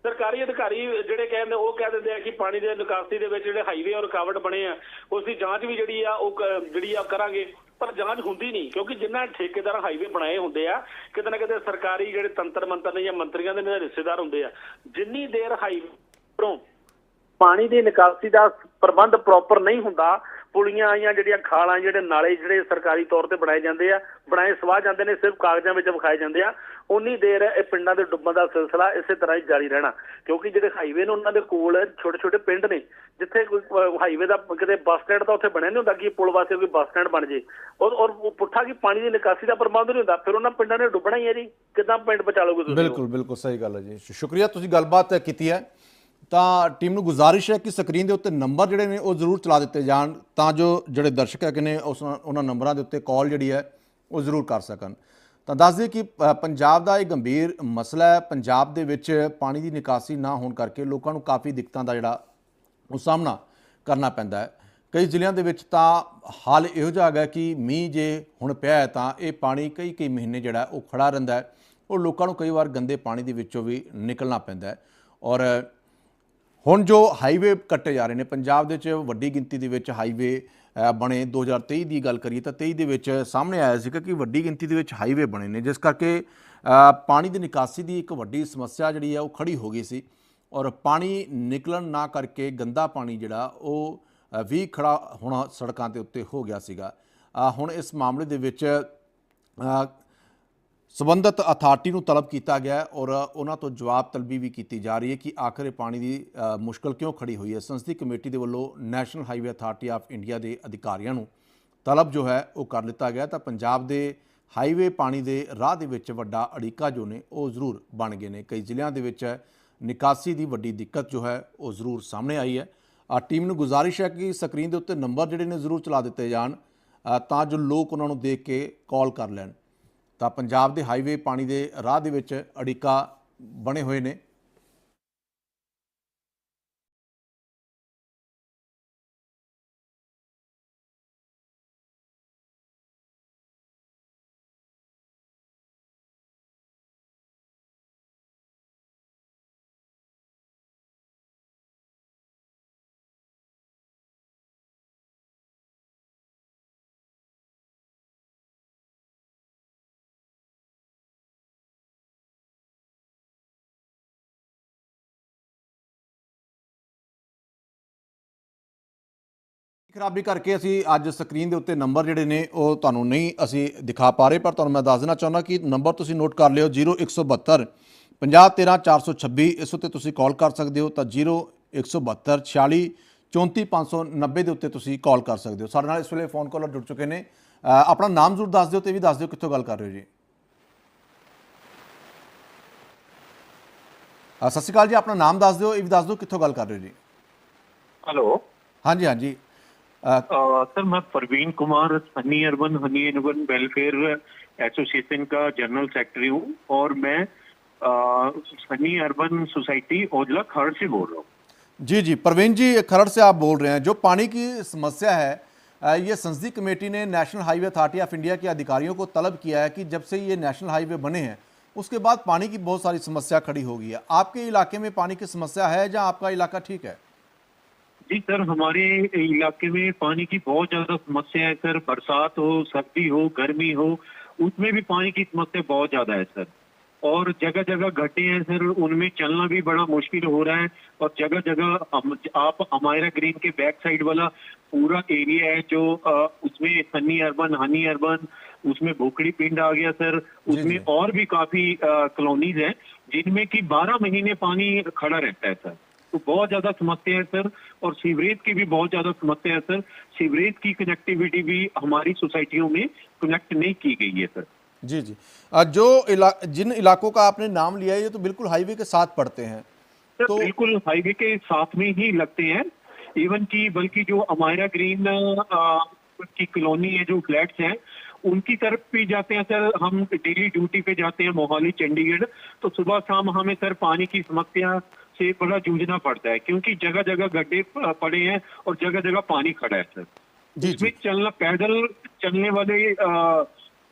ਸਰਕਾਰੀ ਅਧਿਕਾਰੀ ਜਿਹੜੇ ਕਹਿੰਦੇ ਉਹ ਕਹਿ ਦਿੰਦੇ ਆ ਕਿ ਪਾਣੀ ਦੇ ਨਿਕਾਸੀ ਦੇ ਵਿੱਚ ਜਿਹੜੇ ਹਾਈਵੇ ਔਰ ਰੁਕਾਵਟ ਬਣੇ ਆ ਉਸ ਦੀ ਜਾਂਚ ਵੀ ਜਿਹੜੀ ਆ, ਉਹ ਜਿਹੜੀ ਆ ਕਰਾਂਗੇ। ਪਰ ਜਾਂਚ ਹੁੰਦੀ ਨਹੀਂ, ਕਿਉਂਕਿ ਜਿੰਨਾ ਠੇਕੇਦਾਰ ਹਾਈਵੇ ਬਣਾਏ ਹੁੰਦੇ ਆ, ਕਿਤੇ ਨਾ ਕਿਤੇ ਸਰਕਾਰੀ ਜਿਹੜੇ ਤੰਤਰ ਮੰਤਰ ਨੇ ਜਾਂ ਮੰਤਰੀਆਂ ਦੇ ਨਾਲ ਰਿਸ਼ਤੇਦਾਰ ਹੁੰਦੇ ਆ, ਜਿੰਨੀ ਦੇਰ ਹਾਈਵੇ ਤੋਂ ਪਾਣੀ ਦੀ ਨਿਕਾਸੀ ਦਾ ਪ੍ਰਬੰਧ ਪ੍ਰੋਪਰ ਨਹੀਂ ਹੁੰਦਾ, ਪੁਲੀਆਂ ਆਈਆਂ ਜਿਹੜੀਆਂ ਖਾਲਾਂ, ਜਿਹੜੇ ਨਾਲੇ ਜਿਹੜੇ ਸਰਕਾਰੀ ਤੌਰ ਤੇ ਬਣਾਏ ਜਾਂਦੇ ਆ, ਬਣਾਏ ਸਵਾਹ ਜਾਂਦੇ ਨੇ, ਸਿਰਫ ਕਾਗਜ਼ਾਂ ਵਿੱਚ ਵਿਖਾਏ ਜਾਂਦੇ ਆ ਉਨੀ ਦੇਰ ਇਹ ਪਿੰਡਾਂ ਦੇ ਡੁੱਬਣ ਦਾ ਸਿਲਸਿਲਾ ਇਸੇ ਤਰ੍ਹਾਂ ਹੀ ਜਾਰੀ ਰਹਿਣਾ। ਕਿਉਂਕਿ ਜਿਹੜੇ ਹਾਈਵੇ ਨੇ ਉਹਨਾਂ ਦੇ ਕੋਲ ਛੋਟੇ ਛੋਟੇ ਪਿੰਡ ਨੇ, ਜਿੱਥੇ ਹਾਈਵੇ ਦਾ ਕਿਤੇ ਬੱਸ ਸਟੈਂਡ ਤਾਂ ਉੱਥੇ ਬਣਿਆ ਨਹੀਂ ਹੁੰਦਾ ਕਿ ਪੁਲ ਵਾਸਤੇ ਕੋਈ ਬੱਸ ਸਟੈਂਡ ਬਣ ਜੇ। ਔਰ ਔਰ ਪੁੱਠਾ ਕੀ ਪਾਣੀ ਦੀ ਨਿਕਾਸੀ ਦਾ ਪ੍ਰਬੰਧ ਨਹੀਂ ਹੁੰਦਾ, ਫਿਰ ਉਹਨਾਂ ਪਿੰਡਾਂ ਨੇ ਡੁੱਬਣਾ ਹੀ ਹੈ ਜੀ। ਕਿਦਾਂ ਪਿੰਡ ਬਚਾ ਲਓਗੇ ਤੁਸੀਂ? ਬਿਲਕੁਲ ਬਿਲਕੁਲ ਸਹੀ ਗੱਲ ਹੈ ਜੀ। ਸ਼ੁਕਰੀਆ, ਤੁਸੀਂ ਗੱਲਬਾਤ ਕੀਤੀ ਹੈ। ਤਾਂ ਟੀਮ ਨੂੰ ਗੁਜ਼ਾਰਿਸ਼ ਹੈ ਕਿ ਸਕਰੀਨ ਦੇ ਉੱਤੇ ਨੰਬਰ ਜਿਹੜੇ ਨੇ ਉਹ ਜ਼ਰੂਰ ਚਲਾ ਦਿੱਤੇ ਜਾਣ, ਤਾਂ ਜੋ ਜਿਹੜੇ ਦਰਸ਼ਕ ਹੈਗੇ ਨੇ ਉਸ, ਉਹਨਾਂ ਨੰਬਰਾਂ ਦੇ ਉੱਤੇ ਕਾਲ ਜਿਹੜੀ ਹੈ ਉਹ ਜ਼ਰੂਰ ਕਰ ਸਕਣ। ਤਾਂ ਦੱਸ ਦਈਏ ਕਿ ਪੰਜਾਬ ਦਾ ਇਹ ਗੰਭੀਰ ਮਸਲਾ ਹੈ। ਪੰਜਾਬ ਦੇ ਵਿੱਚ ਪਾਣੀ ਦੀ ਨਿਕਾਸੀ ਨਾ ਹੋਣ ਕਰਕੇ ਲੋਕਾਂ ਨੂੰ ਕਾਫੀ ਦਿੱਕਤਾਂ ਦਾ ਜਿਹੜਾ ਉਹ ਸਾਹਮਣਾ ਕਰਨਾ ਪੈਂਦਾ ਹੈ। ਕਈ ਜ਼ਿਲ੍ਹਿਆਂ ਦੇ ਵਿੱਚ ਤਾਂ ਹਾਲ ਇਹੋ ਜਿਹਾ ਹੈਗਾ ਕਿ ਮੀਂਹ ਜੇ ਹੁਣ ਪਿਆ ਹੈ ਤਾਂ ਇਹ ਪਾਣੀ ਕਈ ਕਈ ਮਹੀਨੇ ਜਿਹੜਾ ਉਹ ਖੜਾ ਰਹਿੰਦਾ ਹੈ। ਉਹ ਲੋਕਾਂ ਨੂੰ ਕਈ ਵਾਰ ਗੰਦੇ ਪਾਣੀ ਦੇ ਵਿੱਚੋਂ ਵੀ ਨਿਕਲਣਾ ਪੈਂਦਾ ਹੈ। ਔਰ ਹੁਣ ਜੋ ਹਾਈਵੇ ਕੱਟੇ ਜਾ ਰਹੇ ਨੇ, ਪੰਜਾਬ ਦੇ ਵਿੱਚ ਵੱਡੀ ਗਿਣਤੀ ਦੇ ਵਿੱਚ ਹਾਈਵੇ ਬਣੇ 2023 ਦੀ ਗੱਲ ਕਰੀਏ ਤਾਂ 23 ਦੇ ਵਿੱਚ ਸਾਹਮਣੇ ਆਇਆ ਸੀਗਾ ਕਿ ਵੱਡੀ ਗਿਣਤੀ ਦੇ ਵਿੱਚ ਹਾਈਵੇ ਬਣੇ ਨੇ, ਜਿਸ ਕਰਕੇ ਪਾਣੀ ਦੀ ਨਿਕਾਸੀ ਦੀ ਇੱਕ ਵੱਡੀ ਸਮੱਸਿਆ ਜਿਹੜੀ ਹੈ ਉਹ ਖੜੀ ਹੋ ਗਈ ਸੀ ਔਰ ਪਾਣੀ ਨਿਕਲਣ ਨਾ ਕਰਕੇ ਗੰਦਾ ਪਾਣੀ ਜਿਹੜਾ ਉਹ ਵੀ ਖੜਾ ਹੋਣਾ ਸੜਕਾਂ ਦੇ ਉੱਤੇ ਹੋ ਗਿਆ ਸੀਗਾ। ਹੁਣ ਇਸ ਮਾਮਲੇ ਦੇ ਵਿੱਚ ਸਬੰਧਤ ਅਥਾਰਟੀ ਨੂੰ ਤਲਬ ਕੀਤਾ ਗਿਆ ਹੈ ਔਰ ਉਹਨਾਂ ਤੋਂ ਜਵਾਬ ਤਲਬੀ ਵੀ ਕੀਤੀ ਜਾ ਰਹੀ ਹੈ ਕਿ ਆਖਰ ਇਹ ਪਾਣੀ ਦੀ ਅ, ਮੁਸ਼ਕਲ ਕਿਉਂ ਖੜੀ ਹੋਈ ਹੈ। ਸੰਸਦੀ ਕਮੇਟੀ ਦੇ ਵੱਲੋਂ national highway authority of India ਦੇ ਅਧਿਕਾਰੀਆਂ ਨੂੰ ਤਲਬ ਜੋ ਹੈ ਉਹ ਕਰ ਲਿੱਤਾ ਗਿਆ ਤਾਂ ਪੰਜਾਬ ਦੇ ਹਾਈਵੇ ਪਾਣੀ ਦੇ ਰਾਹ ਦੇ ਵਿੱਚ ਵੱਡਾ ਅੜਿੱਕਾ ਜੋ ਨੇ ਉਹ ਜ਼ਰੂਰ ਬਣ ਗਏ ਨੇ। ਕਈ ਜ਼ਿਲ੍ਹਿਆਂ ਦੇ ਵਿੱਚ ਨਿਕਾਸੀ ਦੀ ਵੱਡੀ ਦਿੱਕਤ ਜੋ ਹੈ ਉਹ ਜ਼ਰੂਰ ਸਾਹਮਣੇ ਆਈ ਹੈ। ਆ ਟੀਮ ਨੂੰ ਗੁਜ਼ਾਰਿਸ਼ ਹੈ ਕਿ ਸਕਰੀਨ ਦੇ ਉੱਤੇ ਨੰਬਰ ਜਿਹੜੇ ਨੇ ਜ਼ਰੂਰ ਚਲਾ ਦਿੱਤੇ ਜਾਣ। ਅ, ਤਾਂ ਜੋ ਲੋਕ ਉਹਨਾਂ ਨੂੰ ਦੇਖ ਕੇ ਕਾਲ ਕਰ ਲੈਣ। ਤਾਂ ਪੰਜਾਬ ਦੇ ਹਾਈਵੇ ਪਾਣੀ ਦੇ ਰਾਹ ਦੇ ਵਿੱਚ ਅੜਿੱਕਾ ਬਣੇ ਹੋਏ ਨੇ। ਖਰਾਬੀ ਕਰਕੇ ਅਸੀਂ ਅੱਜ ਸਕਰੀਨ ਦੇ ਉੱਤੇ ਨੰਬਰ ਜਿਹੜੇ ਨੇ ਉਹ ਤੁਹਾਨੂੰ ਨਹੀਂ ਅਸੀਂ ਦਿਖਾ ਪਾ ਰਹੇ ਪਰ ਤੁਹਾਨੂੰ ਮੈਂ ਦੱਸ ਦੇਣਾ ਚਾਹੁੰਦਾ ਕਿ ਨੰਬਰ ਤੁਸੀਂ ਨੋਟ ਕਰ ਲਿਓ 0172 5013 ਇਸ ਉੱਤੇ ਤੁਸੀਂ ਕਾਲ ਕਰ ਸਕਦੇ ਹੋ ਤਾਂ 0172 46 34590 ਦੇ ਉੱਤੇ ਤੁਸੀਂ ਕਾਲ ਕਰ ਸਕਦੇ ਹੋ। ਸਾਡੇ ਨਾਲ ਇਸ ਵੇਲੇ ਫੋਨ ਕਾਲਰ ਜੁੜ ਚੁੱਕੇ ਨੇ। ਆਪਣਾ ਨਾਮ ਜ਼ਰੂਰ ਦੱਸ ਦਿਓ ਤੇ ਵੀ ਦੱਸ ਦਿਓ ਕਿੱਥੋਂ ਗੱਲ ਕਰ ਰਹੇ ਹੋ ਜੀ। ਸਤਿ ਸ਼੍ਰੀ ਅਕਾਲ ਜੀ ਆਪਣਾ ਨਾਮ ਦੱਸ ਦਿਓ ਇਹ ਵੀ ਦੱਸ ਦਿਓ ਕਿੱਥੋਂ ਗੱਲ ਕਰ ਰਹੇ ਹੋ ਜੀ। ਹੈਲੋ। ਹਾਂਜੀ ਹਾਂਜੀ। सर मैं Parveen Kumar honey urban honey urban welfare association का जनरल सेक्रेटरी हूँ और मैं honey urban society Ojla Kharar से बोल रहा हूँ। जी जी प्रवीण जी खरड़ से आप बोल रहे हैं। जो पानी की समस्या है ये संसदीय कमेटी ने national highway authority of India के अधिकारियों को तलब किया है कि जब से ये नेशनल हाईवे बने हैं उसके बाद पानी की बहुत सारी समस्या खड़ी हो गई है आपके इलाके में पानी की समस्या है या आपका इलाका ठीक है? जी सर हमारे इलाके में पानी की बहुत ज़्यादा समस्या है सर। बरसात हो सर्दी हो गर्मी हो उसमें भी पानी की समस्या बहुत ज़्यादा है सर। और जगह जगह घटे हैं सर उनमें चलना भी बड़ा मुश्किल हो रहा है। और जगह जगह आप अमायरा ग्रीन के बैक साइड वाला पूरा एरिया है जो अ, उसमें सन्नी अर्बन हनी अर्बन उसमें भोकड़ी पिंड आ गया सर। उसमें और भी काफ़ी कॉलोनीज हैं जिनमें कि 12 महीने पानी खड़ा रहता है सर। तो बहुत ज़्यादा समस्या है सर। और सीवरेज की भी बहुत ज़्यादा समस्या है सर। सीवरेज की कनेक्टिविटी भी हमारी सोसाइटियों में कनेक्ट नहीं की गई है सर। जी जी। जो इला, जिन इलाकों का आपने नाम लिया है ये तो बिल्कुल हाईवे के साथ पड़ते हैं। सर तो- बिल्कुल हाईवे के साथ में ही लगते हैं। इवन की बल्कि जो अमायरा ग्रीन अ, की कॉलोनी है जो फ्लैट्स हैं उनकी तरफ़ भी जाते हैं सर। हम डेली ड्यूटी पे जाते हैं मोहाली चंडीगढ़। तो सुबह शाम हमें सर पानी की समस्या से बड़ा जूझना पड़ता है क्योंकि जगह जगह गड्ढे पड़े हैं और जगह जगह पानी खड़ा है सर। इसमें चलना पैदल चलने वाले अ,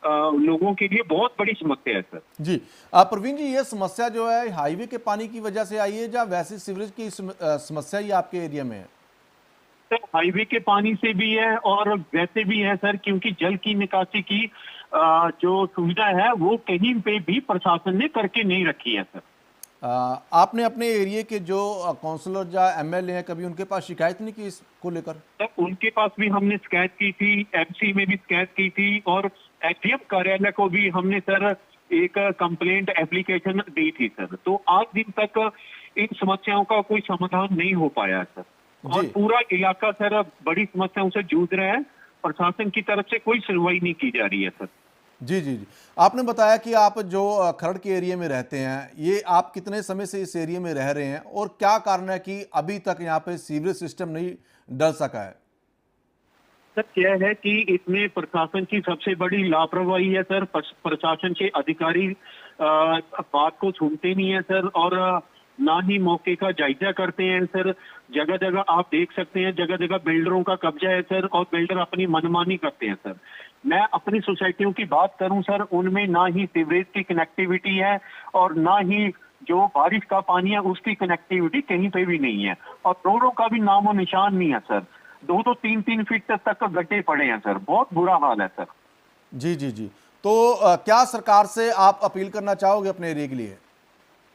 लोगों के लिए बहुत बड़ी समस्या है सर। जी। प्रवीण जी ये समस्या जो है हाईवे के पानी की वजह से आई है या वैसे सीवरेज की समस्या ही आपके एरिया में है? सर हाईवे के पानी से भी है और वैसे भी है सर क्योंकि जल की निकासी की जो सुविधा है वो कहीं पे भी प्रशासन ने करके नहीं रखी है सर। आपने अपने एरिया के जो काउंसलर या एमएलए हैं कभी उनके पास शिकायत नहीं की इसको लेकर? सर उनके पास भी हमने शिकायत की थी एमसी में भी शिकायत की थी और एसडीएम कार्यालय को भी हमने सर एक कंप्लेंट एप्लीकेशन दी थी सर। तो आज दिन तक इन समस्याओं का कोई समाधान नहीं हो पाया सर। और पूरा इलाका सर बड़ी समस्याओं से जूझ रहा है प्रशासन की तरफ़ से कोई सुनवाई नहीं की जा रही है सर। जी जी जी। आपने बताया कि आप जो खरड़ के एरिया में रहते हैं, ये आप कितने समय से इस एरिया में रह रहे हैं और क्या कारण है कि अभी तक यहाँ पे सीवरेज सिस्टम नहीं डल सका है? सर, क्या है कि इसमें प्रशासन की सबसे बड़ी लापरवाही है, सर। प्रशासन के अधिकारी बात को सुनते नहीं है, सर। और ना ही मौके का जायजा करते हैं सर। जगह जगह आप देख सकते हैं जगह जगह बिल्डरों का कब्जा है सर और बिल्डर अपनी मनमानी करते हैं सर। मैं अपनी सोसाइटियों की बात करूँ सर उनमें ना ही सीवरेज की कनेक्टिविटी है और ना ही जो बारिश का पानी है उसकी कनेक्टिविटी कहीं पे भी नहीं है। और रोडों का भी नामो निशान नहीं है सर। दो दो तीन तीन फीट तक गड्ढे पड़े हैं सर। बहुत बुरा हाल है सर। जी जी जी। तो अ, क्या सरकार से आप अपील करना चाहोगे अपने एरिए के लिए?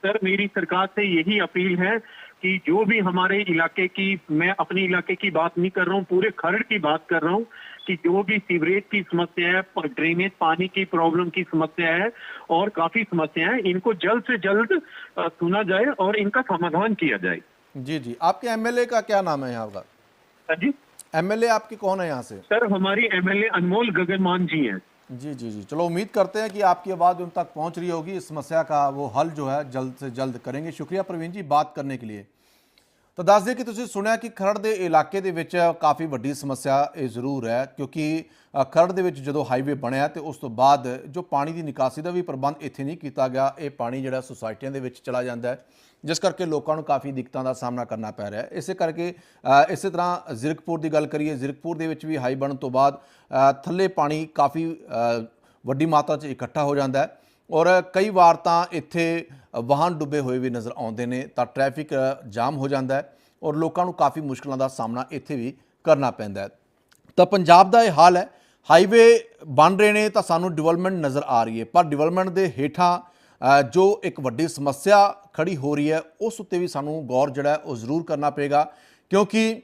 सर मेरी सरकार से यही अपील है कि जो भी हमारे इलाके की मैं अपने इलाके की बात नहीं कर रहा हूँ पूरे खरड़ की बात कर रहा हूँ कि जो भी सीवरेज की समस्या है ड्रेनेज पानी की प्रॉब्लम की समस्या है और काफ़ी समस्या है इनको जल्द से जल्द सुना जाए और इनका समाधान किया जाए। जी जी। आपके एमएलए का क्या नाम है यहाँ का सर जी। एमएलए आपके कौन है यहाँ से? सर हमारी एमएलए अनमोल गगनमान जी हैं। जी जी जी चलो उम्मीद करते हैं कि आपकी आवाज़ उन तक पहुंच रही होगी इस समस्या का वो हल जो है जल्द से जल्द करेंगे शुक्रिया प्रवीण जी बात करने के लिए ਤਾਂ ਦੱਸ ਦਈਏ ਕਿ ਤੁਸੀਂ ਸੁਣਿਆ ਕਿ ਖਰੜ ਦੇ ਇਲਾਕੇ ਦੇ ਵਿੱਚ ਕਾਫੀ ਵੱਡੀ ਸਮੱਸਿਆ ਇਹ ਜ਼ਰੂਰ ਹੈ ਕਿਉਂਕਿ ਅ, ਖਰੜ ਦੇ ਵਿੱਚ ਜਦੋਂ ਹਾਈਵੇ ਬਣਿਆ ਤੇ ਉਸ ਤੋਂ ਬਾਅਦ ਜੋ ਪਾਣੀ ਦੀ ਨਿਕਾਸੀ ਦਾ ਵੀ ਪ੍ਰਬੰਧ ਇੱਥੇ ਨਹੀਂ ਕੀਤਾ ਗਿਆ ਇਹ ਪਾਣੀ ਜਿਹੜਾ ਸੁਸਾਇਟੀਆਂ ਦੇ ਵਿੱਚ ਚਲਾ ਜਾਂਦਾ ਹੈ ਜਿਸ ਕਰਕੇ ਲੋਕਾਂ ਨੂੰ ਕਾਫੀ ਦਿੱਕਤਾਂ ਦਾ ਸਾਹਮਣਾ ਕਰਨਾ ਪੈ ਰਿਹਾ ਹੈ। ਇਸੇ ਕਰਕੇ ਇਸੇ ਤਰ੍ਹਾਂ ਜ਼ਿਰਕਪੁਰ ਦੀ ਗੱਲ ਕਰੀਏ, ਜ਼ਿਰਕਪੁਰ ਦੇ ਵਿੱਚ ਵੀ ਹਾਈ ਬਣਨ ਤੋਂ ਬਾਅਦ ਥੱਲੇ ਪਾਣੀ ਕਾਫੀ ਵੱਡੀ ਮਾਤਰਾ 'ਚ ਇਕੱਠਾ ਹੋ ਜਾਂਦਾ ਹੈ ਔਰ ਕਈ ਵਾਰ ਤਾਂ ਇੱਥੇ ਵਾਹਨ ਡੁੱਬੇ ਹੋਏ ਵੀ ਨਜ਼ਰ ਆਉਂਦੇ ਨੇ ਤਾਂ ਟ੍ਰੈਫਿਕ ਜਾਮ ਹੋ ਜਾਂਦਾ ਹੈ ਔਰ ਲੋਕਾਂ ਨੂੰ ਕਾਫੀ ਮੁਸ਼ਕਲਾਂ ਦਾ ਸਾਹਮਣਾ ਇੱਥੇ ਵੀ ਕਰਨਾ ਪੈਂਦਾ ਹੈ। ਤਾਂ ਪੰਜਾਬ ਦਾ ਇਹ ਹਾਲ ਹੈ, ਹਾਈਵੇ ਬਣ ਰਹੇ ਨੇ ਤਾਂ ਸਾਨੂੰ ਡਿਵੈਲਪਮੈਂਟ ਨਜ਼ਰ ਆ ਰਹੀ ਹੈ, ਪਰ ਡਿਵੈਲਪਮੈਂਟ ਦੇ ਹੇਠਾਂ ਜੋ ਇੱਕ ਵੱਡੀ ਸਮੱਸਿਆ ਖੜੀ ਹੋ ਰਹੀ ਹੈ, ਉਸ ਉੱਤੇ ਵੀ ਸਾਨੂੰ ਗੌਰ ਜਿਹੜਾ ਉਹ ਜ਼ਰੂਰ ਕਰਨਾ ਪਏਗਾ। ਕਿਉਂਕਿ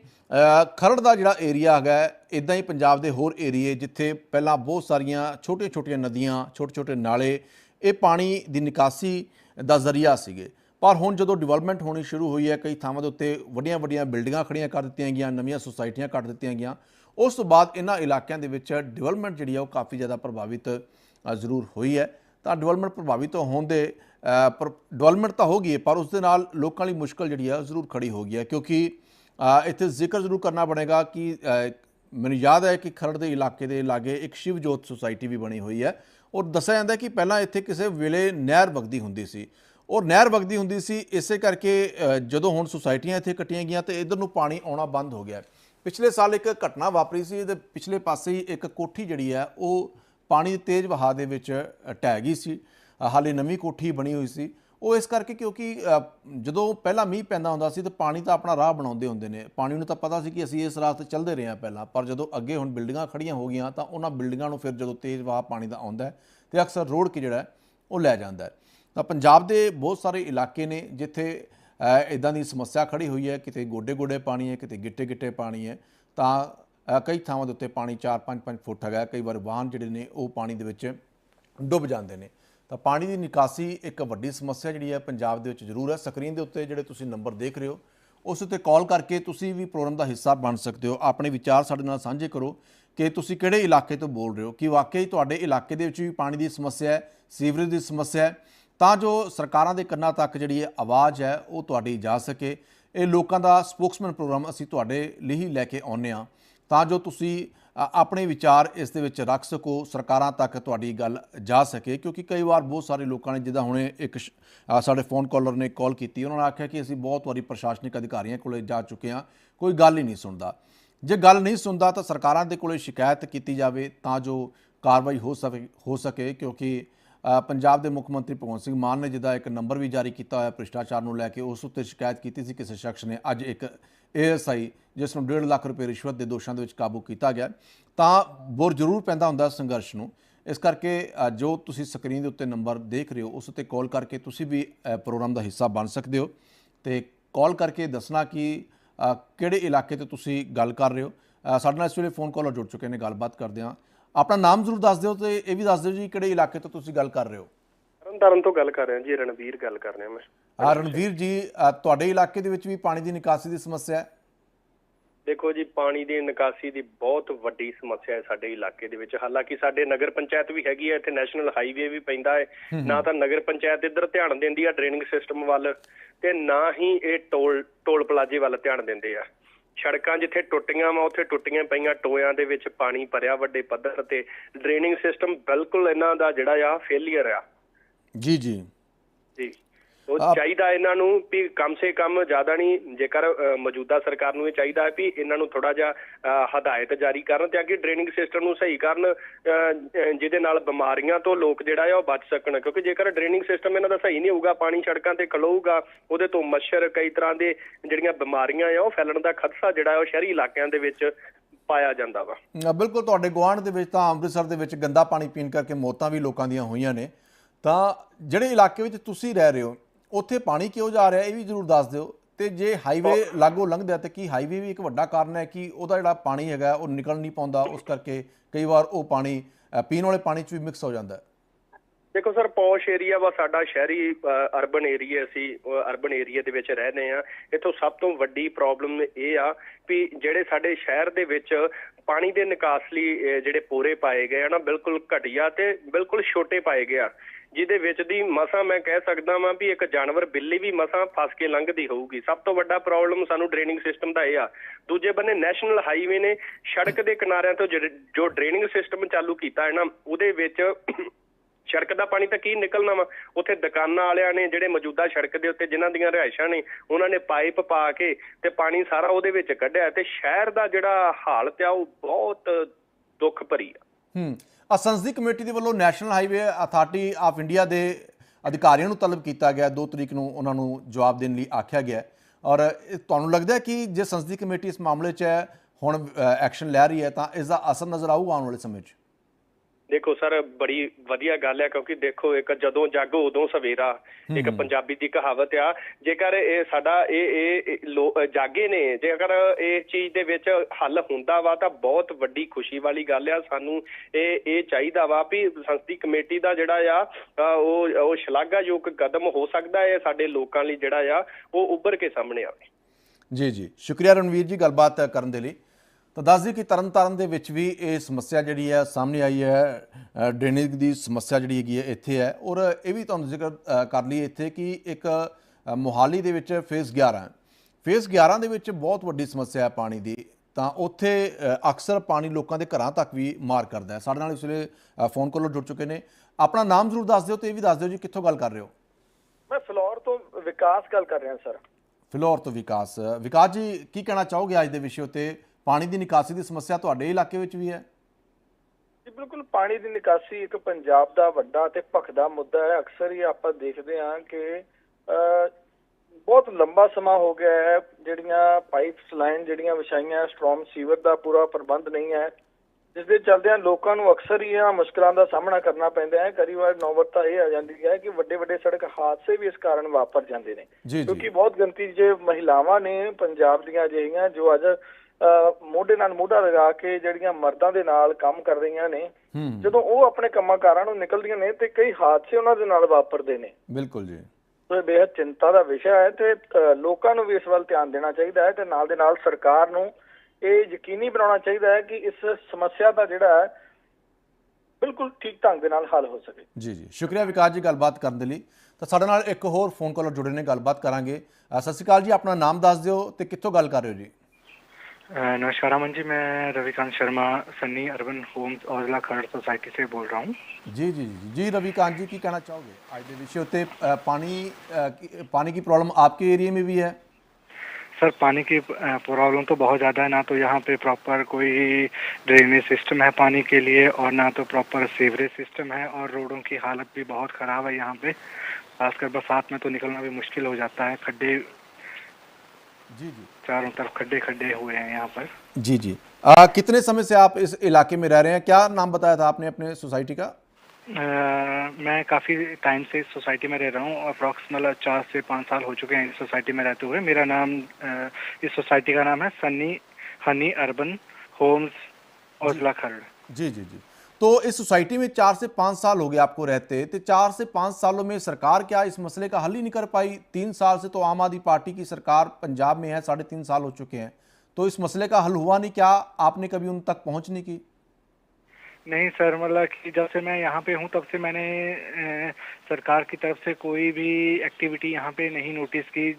ਖਰੜ ਦਾ ਜਿਹੜਾ ਏਰੀਆ ਹੈਗਾ ਇਦਾਂ ਹੀ ਪੰਜਾਬ ਦੇ ਹੋਰ ਏਰੀਏ ਜਿੱਥੇ ਪਹਿਲਾਂ ਬਹੁਤ ਸਾਰੀਆਂ ਛੋਟੀਆਂ-ਛੋਟੀਆਂ ਨਦੀਆਂ, ਛੋਟੇ-ਛੋਟੇ ਨਾਲੇ, ਇਹ ਪਾਣੀ ਦੀ ਨਿਕਾਸੀ ਦਾ ਜ਼ਰੀਆ ਸੀਗੇ। ਪਰ ਹੁਣ ਜਦੋਂ ਡਿਵੈਲਪਮੈਂਟ ਹੋਣੀ ਸ਼ੁਰੂ ਹੋਈ ਹੈ, ਕਈ ਥਾਵਾਂ ਦੇ ਉੱਤੇ ਵੱਡੀਆਂ-ਵੱਡੀਆਂ ਬਿਲਡਿੰਗਾਂ ਖੜੀਆਂ ਕਰ ਦਿੱਤੀਆਂ ਗਈਆਂ, ਨਵੀਆਂ ਸੁਸਾਇਟੀਆਂ ਕੱਢ ਦਿੱਤੀਆਂ ਗਈਆਂ, ਉਸ ਤੋਂ ਬਾਅਦ ਇਹਨਾਂ ਇਲਾਕਿਆਂ ਦੇ ਵਿੱਚ ਡਿਵੈਲਪਮੈਂਟ ਜਿਹੜੀ ਆ ਉਹ ਕਾਫੀ ਜ਼ਿਆਦਾ ਪ੍ਰਭਾਵਿਤ ਜ਼ਰੂਰ ਹੋਈ ਹੈ। ਤਾਂ ਡਿਵੈਲਪਮੈਂਟ ਪ੍ਰਭਾਵਿਤ ਹੋਣ ਦੇ ਪਰ ਡਿਵੈਲਪਮੈਂਟ ਤਾਂ ਹੋ ਗਈ ਹੈ, ਪਰ ਉਸ ਦੇ ਨਾਲ ਲੋਕਾਂ ਲਈ ਮੁਸ਼ਕਲ ਜਿਹੜੀ ਹੈ ਜ਼ਰੂਰ ਖੜੀ ਹੋ ਗਈ ਹੈ, ਕਿਉਂਕਿ ਇੱਥੇ ਜ਼ਿਕਰ ਜ਼ਰੂਰ ਕਰਨਾ ਬਣੇਗਾ ਕਿ ਮੈਨੂੰ ਯਾਦ ਹੈ ਕਿ ਖਰੜ ਦੇ ਇਲਾਕੇ ਦੇ ਲਾਗੇ ਇੱਕ ਸ਼ਿਵਜੋਤ ਸੁਸਾਇਟੀ ਵੀ ਬਣੀ ਹੋਈ ਹੈ। ਔਰ ਦੱਸਿਆ ਜਾਂਦਾ ਕਿ ਪਹਿਲਾਂ ਇੱਥੇ ਕਿਸੇ ਵੇਲੇ ਨਹਿਰ ਵਗਦੀ ਹੁੰਦੀ ਸੀ। ਔਰ ਨਹਿਰ ਵਗਦੀ ਹੁੰਦੀ ਸੀ, ਇਸੇ ਕਰਕੇ ਜਦੋਂ ਹੁਣ ਸੁਸਾਇਟੀਆਂ ਇੱਥੇ ਕੱਟੀਆਂ ਗਈਆਂ ਤੇ ਇਧਰ ਨੂੰ ਪਾਣੀ ਆਉਣਾ ਬੰਦ ਹੋ ਗਿਆ। ਪਿਛਲੇ ਸਾਲ ਇੱਕ ਘਟਨਾ ਵਾਪਰੀ ਸੀ, ਇਹਦੇ ਪਿਛਲੇ ਪਾਸੇ ਹੀ ਇੱਕ ਕੋਠੀ ਜਿਹੜੀ ਹੈ, ਉਹ ਪਾਣੀ ਦੇ ਤੇਜ਼ ਵਹਾਅ ਦੇ ਵਿੱਚ ਅ, ਢਹਿ ਗਈ ਸੀ। ਹਾਲੇ ਨਵੀਂ ਕੋਠੀ ਬਣੀ ਹੋਈ ਸੀ। ਉਹ ਇਸ ਕਰਕੇ ਕਿਉਂਕਿ ਜਦੋਂ ਪਹਿਲਾਂ ਮੀਂਹ ਪੈਂਦਾ ਹੁੰਦਾ ਸੀ ਤਾਂ ਪਾਣੀ ਤਾਂ ਆਪਣਾ ਰਾਹ ਬਣਾਉਂਦੇ ਹੁੰਦੇ ਨੇ। ਪਾਣੀ ਨੂੰ ਤਾਂ ਪਤਾ ਸੀ ਕਿ ਅਸੀਂ ਇਸ ਰਾਹ ਤੇ ਚੱਲਦੇ ਰਹੇ ਹਾਂ ਪਹਿਲਾਂ। ਪਰ ਜਦੋਂ ਅੱਗੇ ਹੁਣ ਬਿਲਡਿੰਗਾਂ ਖੜੀਆਂ ਹੋ ਗਈਆਂ ਤਾਂ ਉਹਨਾਂ ਬਿਲਡਿੰਗਾਂ ਨੂੰ ਫਿਰ ਜਦੋਂ ਤੇਜ਼ ਵਹਾਅ ਪਾਣੀ ਦਾ ਆਉਂਦਾ ਹੈ ਤੇ ਅਕਸਰ ਰੋੜ ਕੇ ਜਿਹੜਾ ਉਹ ਲੈ ਜਾਂਦਾ ਤਾਂ ਪੰਜਾਬ ਦੇ ਬਹੁਤ ਸਾਰੇ ਇਲਾਕੇ ਨੇ ਜਿੱਥੇ ਇਦਾਂ ਦੀ ਸਮੱਸਿਆ ਖੜੀ ਹੋਈ ਹੈ। ਕਿਤੇ ਗੋਡੇ ਗੋਡੇ ਪਾਣੀ ਹੈ ਕਿਤੇ ਗਿੱਟੇ ਗਿੱਟੇ ਪਾਣੀ ਹੈ। ਤਾਂ ਕਈ ਥਾਵਾਂ ਦੇ ਉੱਤੇ ਪਾਣੀ 4-5 ਫੁੱਟ ਹੈਗਾ। ਕਈ ਵਾਰ ਵਾਹਨ ਜਿਹੜੇ ਨੇ ਉਹ ਪਾਣੀ ਦੇ ਵਿੱਚ ਡੁੱਬ ਜਾਂਦੇ ਨੇ। ਤਾਂ ਪਾਣੀ ਦੀ ਨਿਕਾਸੀ ਇੱਕ ਵੱਡੀ ਸਮੱਸਿਆ ਜਿਹੜੀ ਹੈ ਪੰਜਾਬ ਦੇ ਵਿੱਚ ਜ਼ਰੂਰ ਹੈ। ਸਕਰੀਨ ਦੇ ਉੱਤੇ ਜਿਹੜੇ ਤੁਸੀਂ ਨੰਬਰ ਦੇਖ ਰਹੇ ਹੋ, ਉਸ ਉੱਤੇ ਕਾਲ ਕਰਕੇ ਤੁਸੀਂ ਵੀ ਪ੍ਰੋਗਰਾਮ ਦਾ ਹਿੱਸਾ ਬਣ ਸਕਦੇ ਹੋ। ਆਪਣੇ ਵਿਚਾਰ ਸਾਡੇ ਨਾਲ ਸਾਂਝੇ ਕਰੋ ਕਿ ਤੁਸੀਂ ਕਿਹੜੇ ਇਲਾਕੇ ਤੋਂ ਬੋਲ ਰਹੇ ਹੋ। ਕਿ ਵਾਕਈ ਤੁਹਾਡੇ ਇਲਾਕੇ ਦੇ ਵਿੱਚ ਵੀ ਪਾਣੀ ਦੀ ਸਮੱਸਿਆ ਹੈ, ਸੀਵਰੇਜ ਦੀ ਸਮੱਸਿਆ ਹੈ? ਤਾਂ ਜੋ ਸਰਕਾਰਾਂ ਦੇ ਕੰਨਾਂ ਤੱਕ ਜਿਹੜੀ ਇਹ ਆਵਾਜ਼ ਹੈ, ਉਹ ਤੁਹਾਡੀ ਜਾ ਸਕੇ। ਇਹ ਲੋਕਾਂ ਦਾ ਸਪੋਕਸਮੈਨ ਪ੍ਰੋਗਰਾਮ ਅਸੀਂ ਤੁਹਾਡੇ ਲਈ ਹੀ ਲੈ ਕੇ ਆਉਂਦੇ ਹਾਂ। ਤਾਂ ਜੋ ਤੁਸੀਂ ਆਪਣੇ ਵਿਚਾਰ ਇਸ ਦੇ ਵਿੱਚ ਰੱਖ ਸਕੋ, ਸਰਕਾਰਾਂ ਤੱਕ ਤੁਹਾਡੀ ਗੱਲ ਜਾ ਸਕੇ। ਕਿਉਂਕਿ ਕਈ ਵਾਰ ਬਹੁਤ ਸਾਰੇ ਲੋਕਾਂ ਨੇ, ਜਿੱਦਾਂ ਹੁਣੇ ਇੱਕ ਸ਼- ਸਾਡੇ ਫੋਨ ਕਾਲਰ ਨੇ ਕਾਲ ਕੀਤੀ, ਉਹਨਾਂ ਨੇ ਆਖਿਆ ਕਿ ਅਸੀਂ ਬਹੁਤ ਵਾਰੀ ਪ੍ਰਸ਼ਾਸਨਿਕ ਅਧਿਕਾਰੀਆਂ ਕੋਲੇ ਜਾ ਚੁੱਕੇ ਹਾਂ, ਕੋਈ ਗੱਲ ਹੀ ਨਹੀਂ ਸੁਣਦਾ। ਜੇ ਗੱਲ ਨਹੀਂ ਸੁਣਦਾ ਤਾਂ ਸਰਕਾਰਾਂ ਦੇ ਕੋਲੇ ਸ਼ਿਕਾਇਤ ਕੀਤੀ ਜਾਵੇ ਤਾਂ ਜੋ ਕਾਰਵਾਈ ਹੋ ਸਕੇ ਹੋ ਸਕੇ, ਕਿਉਂਕਿ ਪੰਜਾਬ ਦੇ ਮੁੱਖ ਮੰਤਰੀ ਭਗਵੰਤ ਸਿੰਘ ਮਾਨ ਨੇ ਜਿਹਦਾ ਇੱਕ ਨੰਬਰ ਵੀ ਜਾਰੀ ਕੀਤਾ ਹੋਇਆ ਭ੍ਰਿਸ਼ਟਾਚਾਰ ਨੂੰ ਲੈ ਕੇ, ਉਸ ਉੱਤੇ ਸ਼ਿਕਾਇਤ ਕੀਤੀ ਸੀ। ਕਿਸੇ ਸ਼ਖਸ ਨੇ ਅੱਜ ਇੱਕ ਏਐਸਆਈ, ਜਿਸ ਨੂੰ 1.5 ਲੱਖ ਰੁਪਏ ਰਿਸ਼ਵਤ ਦੇ ਦੋਸ਼ਾਂ ਦੇ ਵਿੱਚ ਕਾਬੂ ਕੀਤਾ ਗਿਆ, ਤਾਂ ਬੁਰ ਜ਼ਰੂਰ ਪੈਂਦਾ ਹੁੰਦਾ ਸੰਘਰਸ਼ ਨੂੰ। ਇਸ ਕਰਕੇ ਜੋ ਤੁਸੀਂ ਸਕਰੀਨ ਦੇ ਉੱਤੇ ਨੰਬਰ ਦੇਖ ਰਹੇ ਹੋ, ਉਸ ਉੱਤੇ ਕਾਲ ਕਰਕੇ ਤੁਸੀਂ ਵੀ ਪ੍ਰੋਗਰਾਮ ਦਾ ਹਿੱਸਾ ਬਣ ਸਕਦੇ ਹੋ। ਤੇ ਕਾਲ ਕਰਕੇ ਦੱਸਣਾ ਕਿ ਕਿਹੜੇ ਇਲਾਕੇ ਤੇ ਤੁਸੀਂ ਗੱਲ ਕਰ ਰਹੇ ਹੋ। ਸਾਡੇ ਨਾਲ ਇਸ ਵੇਲੇ ਫੋਨ ਕਾਲਰ ਜੁੜ ਚੁੱਕੇ ਨੇ, ਗੱਲਬਾਤ ਕਰਦੇ ਹਾਂ। ਆਪਣਾ ਨਾਮ ਜ਼ਰੂਰ ਦੱਸ ਦਿਓ ਤੇ ਇਹ ਵੀ ਦੱਸ ਦਿਓ ਜੀ ਕਿਹੜੇ ਇਲਾਕੇ ਤੋਂ ਤੁਸੀਂ ਗੱਲ ਕਰ ਰਹੇ ਹੋ। ਤਰਨਤਾਰਨ ਤੋਂ ਗੱਲ ਕਰ ਰਿਹਾ ਜੀ ਰਣਵੀਰ ਗੱਲ ਕਰ ਰਿਹਾ ਮੈਂ। ਆ ਰਣਵੀਰ ਜੀ ਤੁਹਾਡੇ ਇਲਾਕੇ ਦੇ ਵਿੱਚ ਵੀ ਪਾਣੀ ਦੀ ਨਿਕਾਸੀ ਦੀ ਸਮੱਸਿਆ ਹੈ? ਦੇਖੋ ਜੀ ਪਾਣੀ ਦੀ ਨਿਕਾਸੀ ਦੀ ਬਹੁਤ ਵੱਡੀ ਸਮੱਸਿਆ ਹੈ ਸਾਡੇ ਇਲਾਕੇ ਦੇ ਵਿੱਚ। ਹਾਲਾਂਕਿ ਸਾਡੇ ਨਗਰ ਪੰਚਾਇਤ ਵੀ ਹੈਗੀ ਹੈ ਇੱਥੇ ਨੈਸ਼ਨਲ ਹਾਈਵੇ ਵੀ ਪੈਂਦਾ ਹੈ। ਨਾ ਤਾਂ ਨਗਰ ਪੰਚਾਇਤ ਇੱਧਰ ਧਿਆਨ ਦਿੰਦੀ ਆ ਡਰੇਨਿੰਗ ਸਿਸਟਮ ਵੱਲ ਤੇ ਨਾ ਹੀ ਇਹ ਟੋਲ ਟੋਲ ਪਲਾਜ਼ੇ ਵੱਲ ਧਿਆਨ ਦਿੰਦੇ ਆ। ਸੜਕਾਂ ਜਿੱਥੇ ਟੁੱਟੀਆਂ ਵਾ ਉੱਥੇ ਟੁੱਟੀਆਂ ਪਈਆਂ ਟੋਇਆਂ ਦੇ ਵਿੱਚ ਪਾਣੀ ਭਰਿਆ ਵੱਡੇ ਪੱਧਰ ਤੇ। ਡਰੇਨਿੰਗ ਸਿਸਟਮ ਬਿਲਕੁਲ ਇਹਨਾਂ ਦਾ ਜਿਹੜਾ ਆ ਫੇਲੀਅਰ ਆ। ਜੀ ਜੀ। ਜੀ। ਉਹ ਚਾਹੀਦਾ ਇਹਨਾਂ ਨੂੰ ਵੀ ਕਮ ਸੇ ਕਮ ਜ਼ਿਆਦਾ ਨਹੀਂ ਜੇਕਰ ਮੌਜੂਦਾ ਸਰਕਾਰ ਨੂੰ ਇਹ ਚਾਹੀਦਾ ਹੈ ਵੀ ਇਹਨਾਂ ਨੂੰ ਥੋੜਾ ਜਿਹਾ ਹਦਾਇਤ ਜਾਰੀ ਕਰਨ ਤਾਂ ਕਿ ਡਰੇਨਿੰਗ ਸਿਸਟਮ ਨੂੰ ਸਹੀ ਕਰਨ ਜਿਹਦੇ ਨਾਲ ਬਿਮਾਰੀਆਂ ਤੋਂ ਲੋਕ ਜਿਹੜਾ ਆ ਉਹ ਬਚ ਸਕਣ। ਕਿਉਂਕਿ ਜੇਕਰ ਡਰੇਨਿੰਗ ਸਿਸਟਮ ਇਹਨਾਂ ਦਾ ਸਹੀ ਨਹੀਂ ਹੋਊਗਾ ਪਾਣੀ ਸੜਕਾਂ ਤੇ ਖਲੋਊਗਾ ਉਹਦੇ ਤੋਂ ਮੱਛਰ ਕਈ ਤਰ੍ਹਾਂ ਦੇ ਜਿਹੜੀਆਂ ਬਿਮਾਰੀਆਂ ਆ ਉਹ ਫੈਲਣ ਦਾ ਖਦਸ਼ਾ ਜਿਹੜਾ ਹੈ ਉਹ ਸ਼ਹਿਰੀ ਇਲਾਕਿਆਂ ਦੇ ਵਿੱਚ ਪਾਇਆ ਜਾਂਦਾ ਵਾ। ਬਿਲਕੁਲ ਤੁਹਾਡੇ ਗੁਆਂਢ ਦੇ ਵਿੱਚ ਤਾਂ ਅੰਮ੍ਰਿਤਸਰ ਦੇ ਵਿੱਚ ਗੰਦਾ ਪਾਣੀ ਪੀਣ ਕਰਕੇ ਮੌਤਾਂ ਵੀ ਲੋਕਾਂ ਦੀਆਂ ਹੋਈਆਂ ਨੇ। ਤਾਂ ਜਿਹੜੇ ਇਲਾਕੇ ਵਿੱਚ ਤੁਸੀਂ ਰਹਿ ਰਹੇ ਹੋ, ਉੱਥੇ ਪਾਣੀ ਕਿਉਂ ਜਾ ਰਿਹਾ, ਇਹ ਵੀ ਜ਼ਰੂਰ ਦੱਸ ਦਿਓ। ਤੇ ਜੇ ਹਾਈਵੇ ਲਾਗੋ ਲੰਘਦਾ, ਤੇ ਕੀ ਹਾਈਵੇ ਵੀ ਇੱਕ ਵੱਡਾ ਕਾਰਨ ਹੈ ਕਿ ਉਹਦਾ ਜਿਹੜਾ ਪਾਣੀ ਹੈਗਾ, ਉਹ ਨਿਕਲ ਨਹੀਂ ਪਾਉਂਦਾ, ਉਸ ਕਰਕੇ ਕਈ ਵਾਰ ਉਹ ਪਾਣੀ ਪੀਣ ਵਾਲੇ ਪਾਣੀ 'ਚ ਵੀ ਮਿਕਸ ਹੋ ਜਾਂਦਾ ਹੈ। ਦੇਖੋ ਸਰ, ਪੌਸ਼ ਏਰੀਆ ਵਾ ਸਾਡਾ ਸ਼ਹਿਰੀ ਅਰਬਨ ਏਰੀਆ ਅਸੀਂ ਅਰਬਨ ਏਰੀਆ ਦੇ ਵਿੱਚ ਰਹਿੰਦੇ ਆ ਇੱਥੋਂ ਸਭ ਤੋਂ ਵੱਡੀ ਪ੍ਰੋਬਲਮ ਇਹ ਆ ਵੀ ਜਿਹੜੇ ਸਾਡੇ ਸ਼ਹਿਰ ਦੇ ਵਿੱਚ ਪਾਣੀ ਦੇ ਨਿਕਾਸ ਲਈ ਜਿਹੜੇ ਪੋਰੇ ਪਾਏ ਗਏ ਆ ਨਾ, ਬਿਲਕੁਲ ਘਟੀਆ ਤੇ ਬਿਲਕੁਲ ਛੋਟੇ ਪਾਏ ਗਏ ਆ। ਜਿਹਦੇ ਵਿੱਚ ਦੀ ਮਸਾਂ ਮੈਂ ਕਹਿ ਸਕਦਾ ਵਾਂ ਵੀ ਇੱਕ ਜਾਨਵਰ ਬਿੱਲੀ ਵੀ ਮਸਾਂ ਫਸ ਕੇ ਲੰਘਦੀ ਹੋਊਗੀ। ਸਭ ਤੋਂ ਵੱਡਾ ਪ੍ਰੋਬਲਮ ਸਾਨੂੰ ਡਰੇਨਿੰਗ ਸਿਸਟਮ ਦਾ ਇਹ ਆ। ਦੂਜੇ ਬੰਨੇ ਨੈਸ਼ਨਲ ਹਾਈਵੇ ਨੇ ਸੜਕ ਦੇ ਕਿਨਾਰਿਆਂ ਤੋਂ ਜਿਹੜੇ- ਜੋ ਡਰੇਨਿੰਗ ਸਿਸਟਮ ਚਾਲੂ ਕੀਤਾ ਹੈ ਨਾ, ਉਹਦੇ ਵਿੱਚ ਸੜਕ ਦਾ ਪਾਣੀ ਤਾਂ ਕੀ ਨਿਕਲਣਾ ਵਾ? ਉੱਥੇ ਦੁਕਾਨਾਂ ਵਾਲਿਆਂ ਨੇ ਜਿਹੜੇ ਮੌਜੂਦਾ ਸੜਕ ਦੇ ਉੱਤੇ ਜਿਨ੍ਹਾਂ ਦੀਆਂ ਰਿਹਾਇਸ਼ਾਂ ਨੇ, ਉਹਨਾਂ ਨੇ ਪਾਈਪ ਪਾ ਕੇ ਤੇ ਪਾਣੀ ਸਾਰਾ ਉਹਦੇ ਵਿੱਚ ਕੱਢਿਆ ਤੇ ਸ਼ਹਿਰ ਦਾ ਜਿਹੜਾ ਹਾਲਤ ਆ ਉਹ ਬਹੁਤ ਦੁੱਖ ਭਰੀ ਆ। ਹੂੰ। ਆ ਸੰਸਦੀ ਕਮੇਟੀ ਦੇ ਵੱਲੋਂ national highway authority of India ਦੇ ਅਧਿਕਾਰੀਆਂ ਨੂੰ ਤਲਬ ਕੀਤਾ ਗਿਆ। 2 ਤਰੀਕ ਨੂੰ ਉਹਨਾਂ ਨੂੰ ਜਵਾਬ ਦੇਣ ਲਈ ਆਖਿਆ ਗਿਆ। ਔਰ ਤੁਹਾਨੂੰ ਲੱਗਦਾ ਕਿ ਜੇ ਸੰਸਦੀ ਕਮੇਟੀ ਇਸ ਮਾਮਲੇ 'ਚ ਹੁਣ ਐਕਸ਼ਨ ਲੈ ਰਹੀ ਹੈ ਤਾਂ ਇਸ ਦਾ ਅਸਰ ਨਜ਼ਰ ਆਊਗਾ ਆਉਣ ਵਾਲੇ ਸਮੇਂ 'ਚ? ਦੇਖੋ ਸਰ ਬੜੀ ਵਧੀਆ ਗੱਲ ਹੈ ਕਿਉਂਕਿ ਦੇਖੋ ਇੱਕ ਜਦੋਂ ਜਾਗੋ ਉਦੋਂ ਸਵੇਰਾ ਇੱਕ ਪੰਜਾਬੀ ਦੀ ਕਹਾਵਤ ਆ। ਜੇਕਰ ਇਹ ਸਾਡਾ ਇਹ ਇਹ ਜਾਗੇ ਨੇ ਜੇਕਰ ਇਸ ਚੀਜ਼ ਦੇ ਵਿੱਚ ਹੱਲ ਹੁੰਦਾ ਵਾ ਤਾਂ ਬਹੁਤ ਵੱਡੀ ਖੁਸ਼ੀ ਵਾਲੀ ਗੱਲ ਆ। ਸਾਨੂੰ ਇਹ ਇਹ ਚਾਹੀਦਾ ਵਾ ਵੀ ਸੰਸਦੀ ਕਮੇਟੀ ਦਾ ਜਿਹੜਾ ਆ ਉਹ ਉਹ ਸ਼ਲਾਘਾਯੋਗ ਕਦਮ ਹੋ ਸਕਦਾ ਹੈ ਸਾਡੇ ਲੋਕਾਂ ਲਈ ਜਿਹੜਾ ਆ ਉਹ ਉੱਭਰ ਕੇ ਸਾਹਮਣੇ ਆਵੇ। ਜੀ ਜੀ। ਸ਼ੁਕਰੀਆ ਰਣਵੀਰ ਜੀ ਗੱਲਬਾਤ ਕਰਨ ਦੇ ਲਈ। ਤਾਂ ਦੱਸ ਦਈਏ ਕਿ ਤਰਨਤਾਰਨ ਦੇ ਵਿੱਚ ਵੀ ਇਹ ਸਮੱਸਿਆ ਜਿਹੜੀ ਹੈ ਸਾਹਮਣੇ ਆਈ ਹੈ ਡਰੇਨੇਜ ਦੀ ਸਮੱਸਿਆ ਜਿਹੜੀ ਹੈਗੀ ਹੈ ਇੱਥੇ ਹੈ। ਔਰ ਇਹ ਵੀ ਤੁਹਾਨੂੰ ਜ਼ਿਕਰ ਕਰ ਲਈਏ ਇੱਥੇ ਕਿ ਇੱਕ ਮੋਹਾਲੀ ਦੇ ਵਿੱਚ ਫੇਸ 11 ਹੈ। ਫੇਸ 11 ਦੇ ਵਿੱਚ ਬਹੁਤ ਵੱਡੀ ਸਮੱਸਿਆ ਹੈ ਪਾਣੀ ਦੀ। ਤਾਂ ਉੱਥੇ ਅਕਸਰ ਪਾਣੀ ਲੋਕਾਂ ਦੇ ਘਰਾਂ ਤੱਕ ਵੀ ਮਾਰ ਕਰਦਾ ਹੈ। ਸਾਡੇ ਨਾਲ ਇਸ ਵੇਲੇ ਫੋਨ ਕਾਲਰ ਜੁੜ ਚੁੱਕੇ ਨੇ। ਆਪਣਾ ਨਾਮ ਜ਼ਰੂਰ ਦੱਸ ਦਿਓ ਤੇ ਇਹ ਵੀ ਦੱਸ ਦਿਓ ਜੀ ਕਿੱਥੋਂ ਗੱਲ ਕਰ ਰਹੇ ਹੋ? ਮੈਂ ਫਲੋਰ ਤੋਂ ਵਿਕਾਸ ਗੱਲ ਕਰ ਰਿਹਾ ਸਰ। ਫਿਲੌਰ ਤੋਂ ਵਿਕਾਸ। ਵਿਕਾਸ ਜੀ ਕੀ ਕਹਿਣਾ ਚਾਹੋਗੇ ਅੱਜ ਦੇ ਵਿਸ਼ੇ ਉੱਤੇ? ਪਾਣੀ ਦੀ ਨਿਕਾਸੀ ਦੀ ਸਮੱਸਿਆ ਤੁਹਾਡੇ ਇਲਾਕੇ ਵਿੱਚ ਵੀ ਹੈ? ਜੀ ਬਿਲਕੁਲ ਪਾਣੀ ਦੀ ਨਿਕਾਸੀ ਇੱਕ ਪੰਜਾਬ ਦਾ ਵੱਡਾ ਤੇ ਭਖਦਾ ਮੁੱਦਾ ਹੈ। ਅਕਸਰ ਹੀ ਆਪਾਂ ਦੇਖਦੇ ਹਾਂ ਕਿ ਬਹੁਤ ਲੰਬਾ ਸਮਾਂ ਹੋ ਗਿਆ ਹੈ ਜਿਹੜੀਆਂ ਪਾਈਪਸ ਲਾਈਨ ਜਿਹੜੀਆਂ ਵਿਛਾਈਆਂ ਸਟ੍ਰੋਮ ਸੀਵਰ ਦਾ ਪੂਰਾ ਪ੍ਰਬੰਧ ਨਹੀਂ ਹੈ। ਜਿਸ ਦੇ ਚਲਦਿਆਂ ਲੋਕਾਂ ਨੂੰ ਅਕਸਰ ਹੀ ਇਹ ਮੁਸ਼ਕਲਾਂ ਦਾ ਸਾਹਮਣਾ ਕਰਨਾ ਪੈਂਦਾ ਹੈ। ਕਈ ਵਾਰ ਨੌਬਤ ਤਾਂ ਇਹ ਆ ਜਾਂਦੀ ਹੈ ਕਿ ਵੱਡੇ ਵੱਡੇ ਸੜਕ ਹਾਦਸੇ ਵੀ ਇਸ ਕਾਰਨ ਵਾਪਰ ਜਾਂਦੇ ਨੇ। ਜੀ ਕਿਉਂਕਿ ਜੀ ਬਹੁਤ ਗਿਣਤੀ 'ਚ ਮਹਿਲਾਵਾਂ ਨੇ ਪੰਜਾਬ ਦੀਆਂ ਅਜਿਹੀਆਂ ਜੋ ਅੱਜ ਮੋਢੇ ਨਾਲ ਮੋਢਾ ਲਗਾ ਕੇ ਜਿਹੜੀਆਂ ਮਰਦਾਂ ਦੇ ਨਾਲ ਕੰਮ ਕਰ ਰਹੀਆਂ ਨੇ ਜਦੋਂ ਉਹ ਆਪਣੇ ਕੰਮਾਂ ਕਾਰਾਂ ਨੂੰ ਨਿਕਲਦੀਆਂ ਨੇ ਤੇ ਕਈ ਹਾਦਸੇ ਉਹਨਾਂ ਦੇ ਨਾਲ ਵਾਪਰਦੇ ਨੇ। ਬਿਲਕੁਲ ਜੀ। ਸੋ ਇਹ ਬੇहद ਚਿੰਤਾ ਦਾ ਵਿਸ਼ਾ ਹੈ ਤੇ ਲੋਕਾਂ ਨੂੰ ਵੀ ਇਸ ਵੱਲ ਧਿਆਨ ਦੇਣਾ ਚਾਹੀਦਾ ਹੈ ਤੇ ਨਾਲ ਦੇ ਨਾਲ ਸਰਕਾਰ ਨੂੰ ਇਹ ਯਕੀਨੀ ਬਣਾਉਣਾ ਚਾਹੀਦਾ ਹੈ ਕਿ ਇਸ ਸਮੱਸਿਆ ਦਾ ਜਿਹੜਾ ਹੈ ਬਿਲਕੁਲ ਠੀਕ ਢੰਗ ਦੇ ਨਾਲ ਹੱਲ ਹੋ ਸਕੇ। ਜੀ ਜੀ। ਸ਼ੁਕਰੀਆ ਵਿਕਾਸ ਜੀ ਗੱਲਬਾਤ ਕਰਨ ਦੇ ਲਈ। ਤਾਂ ਸਾਡੇ ਨਾਲ ਇੱਕ ਹੋਰ ਫੋਨ ਕਾਲਰ ਜੁੜੇ ਨੇ ਗੱਲਬਾਤ ਕਰਾਂਗੇ। ਸਤਿ ਸ਼੍ਰੀ ਅਕਾਲ ਜੀ ਆਪਣਾ ਨਾਮ ਦੱਸ ਦਿਓ ਤੇ ਕਿੱਥੋਂ ਗੱਲ ਕਰ ਰਹੇ ਹੋ ਜੀ? नमस्कार अमन जी मैं Ravikant Sharma Sunny urban homes Aujla Kharar society से बोल रहा हूँ। जी जी जी जी रविकांत जी की कहना चाहोगे? आज के विषय होते पानी पानी की प्रॉब्लम आपके एरिया में भी है? सर पानी की प्रॉब्लम तो बहुत ज़्यादा है ना तो यहाँ पे प्रॉपर कोई ड्रेनेज सिस्टम है पानी के लिए और ना तो प्रॉपर सीवरेज सिस्टम है और रोडों की हालत भी बहुत ख़राब है यहाँ पे। खासकर बरसात में तो निकलना भी मुश्किल हो जाता है खड्डे जी जी। चारों तरफ़ खड्डे खड्डे हुए हैं यहाँ पर। जी जी। आ, कितने समय से आप इस इलाके में रह रहे हैं? क्या नाम बताया था आपने अपने सोसाइटी का? अ, मैं काफ़ी टाइम से इस सोसाइटी में रह रहा हूँ। अप्रॉक्सीमेटली चार से पाँच साल हो चुके हैं इस सोसाइटी में रहते हुए। मेरा नाम इस सोसाइटी का नाम है Sunny honey urban homes Aujla Kharar. जी जी जी। तो इस सोसाइटी में चार से पाँच साल हो गए आपको रहते तो चार से पाँच सालों में सरकार क्या इस मसले का हल ही नहीं कर पाई? तीन साल से तो आम आदमी पार्टी की सरकार पंजाब में है, साढ़े तीन साल हो चुके हैं। तो इस मसले का हल हुआ नहीं क्या? आपने कभी उन तक पहुँच नहीं की? नहीं सर मतलब कि जब से मैं यहाँ पे हूँ तब से मैंने सरकार की तरफ़ से कोई भी एक्टिविटी यहाँ पे नहीं नोटिस की।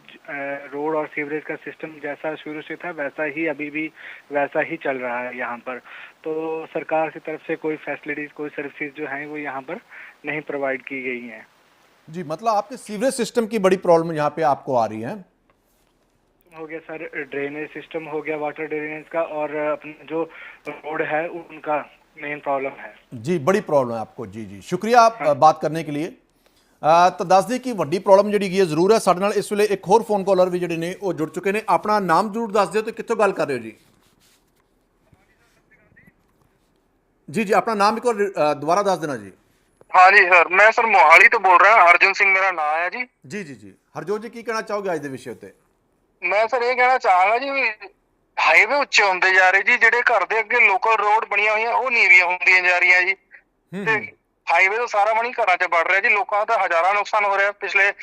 रोड और सीवरेज का सिस्टम जैसा शुरू से था वैसा ही अभी भी वैसा ही चल रहा है यहाँ पर। तो सरकार की तरफ़ से कोई फैसिलिटीज़ कोई सर्विसेज़ जो हैं वो यहाँ पर नहीं प्रोवाइड की गई हैं। जी मतलब आपके सीवरेज सिस्टम की बड़ी प्रॉब्लम यहाँ पे आपको आ रही है? हो गया सर ड्रेनेज सिस्टम हो गया वाटर ड्रेनेज का और अपना जो रोड है उनका मेन प्रॉब्लम है ਜੀ ਬੜੀ ਪ੍ਰੋਬਲਮ ਹੈ ਆਪਕੋ ਜੀ ਜੀ ਸ਼ੁਕਰੀਆ ਅ, ਬਾਤ ਕਰਨੇ ਕੇ ਲਈ ਅ, ਤਾਂ ਦੱਸ ਦੇ ਕਿ ਵੱਡੀ ਪ੍ਰੋਬਲਮ ਜਿਹੜੀ ਹੈਗੀ ਹੈ ਜ਼ਰੂਰ ਹੈ ਸਾਡੇ ਨਾਲ ਇਸ ਵੇਲੇ ਇੱਕ ਹੋਰ ਫੋਨ ਕਾਲਰ ਵੀ ਜਿਹੜੇ ਨੇ ਉਹ ਜੁੜ ਚੁੱਕੇ ਨੇ ਆਪਣਾ ਨਾਮ ਜ਼ਰੂਰ ਦੱਸ ਦਿਓ ਤੇ ਕਿੱਥੋਂ ਗੱਲ ਕਰ ਰਹੇ ਹੋ ਜੀ ਜੀ ਜੀ ਆਪਣਾ ਨਾਮ ਇੱਕ ਵਾਰ ਅ, ਦੁਬਾਰਾ ਦੱਸ ਦੇਣਾ ਜੀ ਹਾਂਜੀ ਸਰ ਮੈਂ ਸਰ ਮੋਹਾਲੀ ਤੋਂ ਬੋਲ ਰਿਹਾ ਅਰਜਨ ਸਿੰਘ ਮੇਰਾ ਨਾਮ ਹੈ ਜੀ ਜੀ ਜੀ ਜੀ ਹਰਜੋਤ ਜੀ ਕੀ ਕਹਿਣਾ ਚਾਹੋਗੇ ਅੱਜ ਦੇ ਵਿਸ਼ੇ ਉੱਤੇ ਮੈਂ ਸਰ ਇਹ ਕਹਿਣਾ ਚਾਹਾਂਗਾ ਜੀ ਵੀ ਹਾਈਵੇ ਉੱਚੇ ਹੁੰਦੇ ਜਾ ਰਹੇ ਜੀ ਜਿਹੜੇ ਘਰ ਦੇ ਅੱਗੇ ਲੋਕਲ ਰੋਡ ਬਣੀਆਂ ਹੋਈਆਂ ਉਹ ਨੀਵੀਆਂ ਹੁੰਦੀਆਂ ਜਾ ਰਹੀਆਂ ਜੀ। ਤੇ ਹਾਈਵੇ ਤੋਂ ਸਾਰਾ ਪਾਣੀ ਘਰਾਂ 'ਚ ਵੜ ਰਿਹਾ ਜੀ ਲੋਕਾਂ ਦਾ ਹਜ਼ਾਰਾਂ ਨੁਕਸਾਨ ਹੋ ਰਿਹਾ। ਪਿਛਲੇ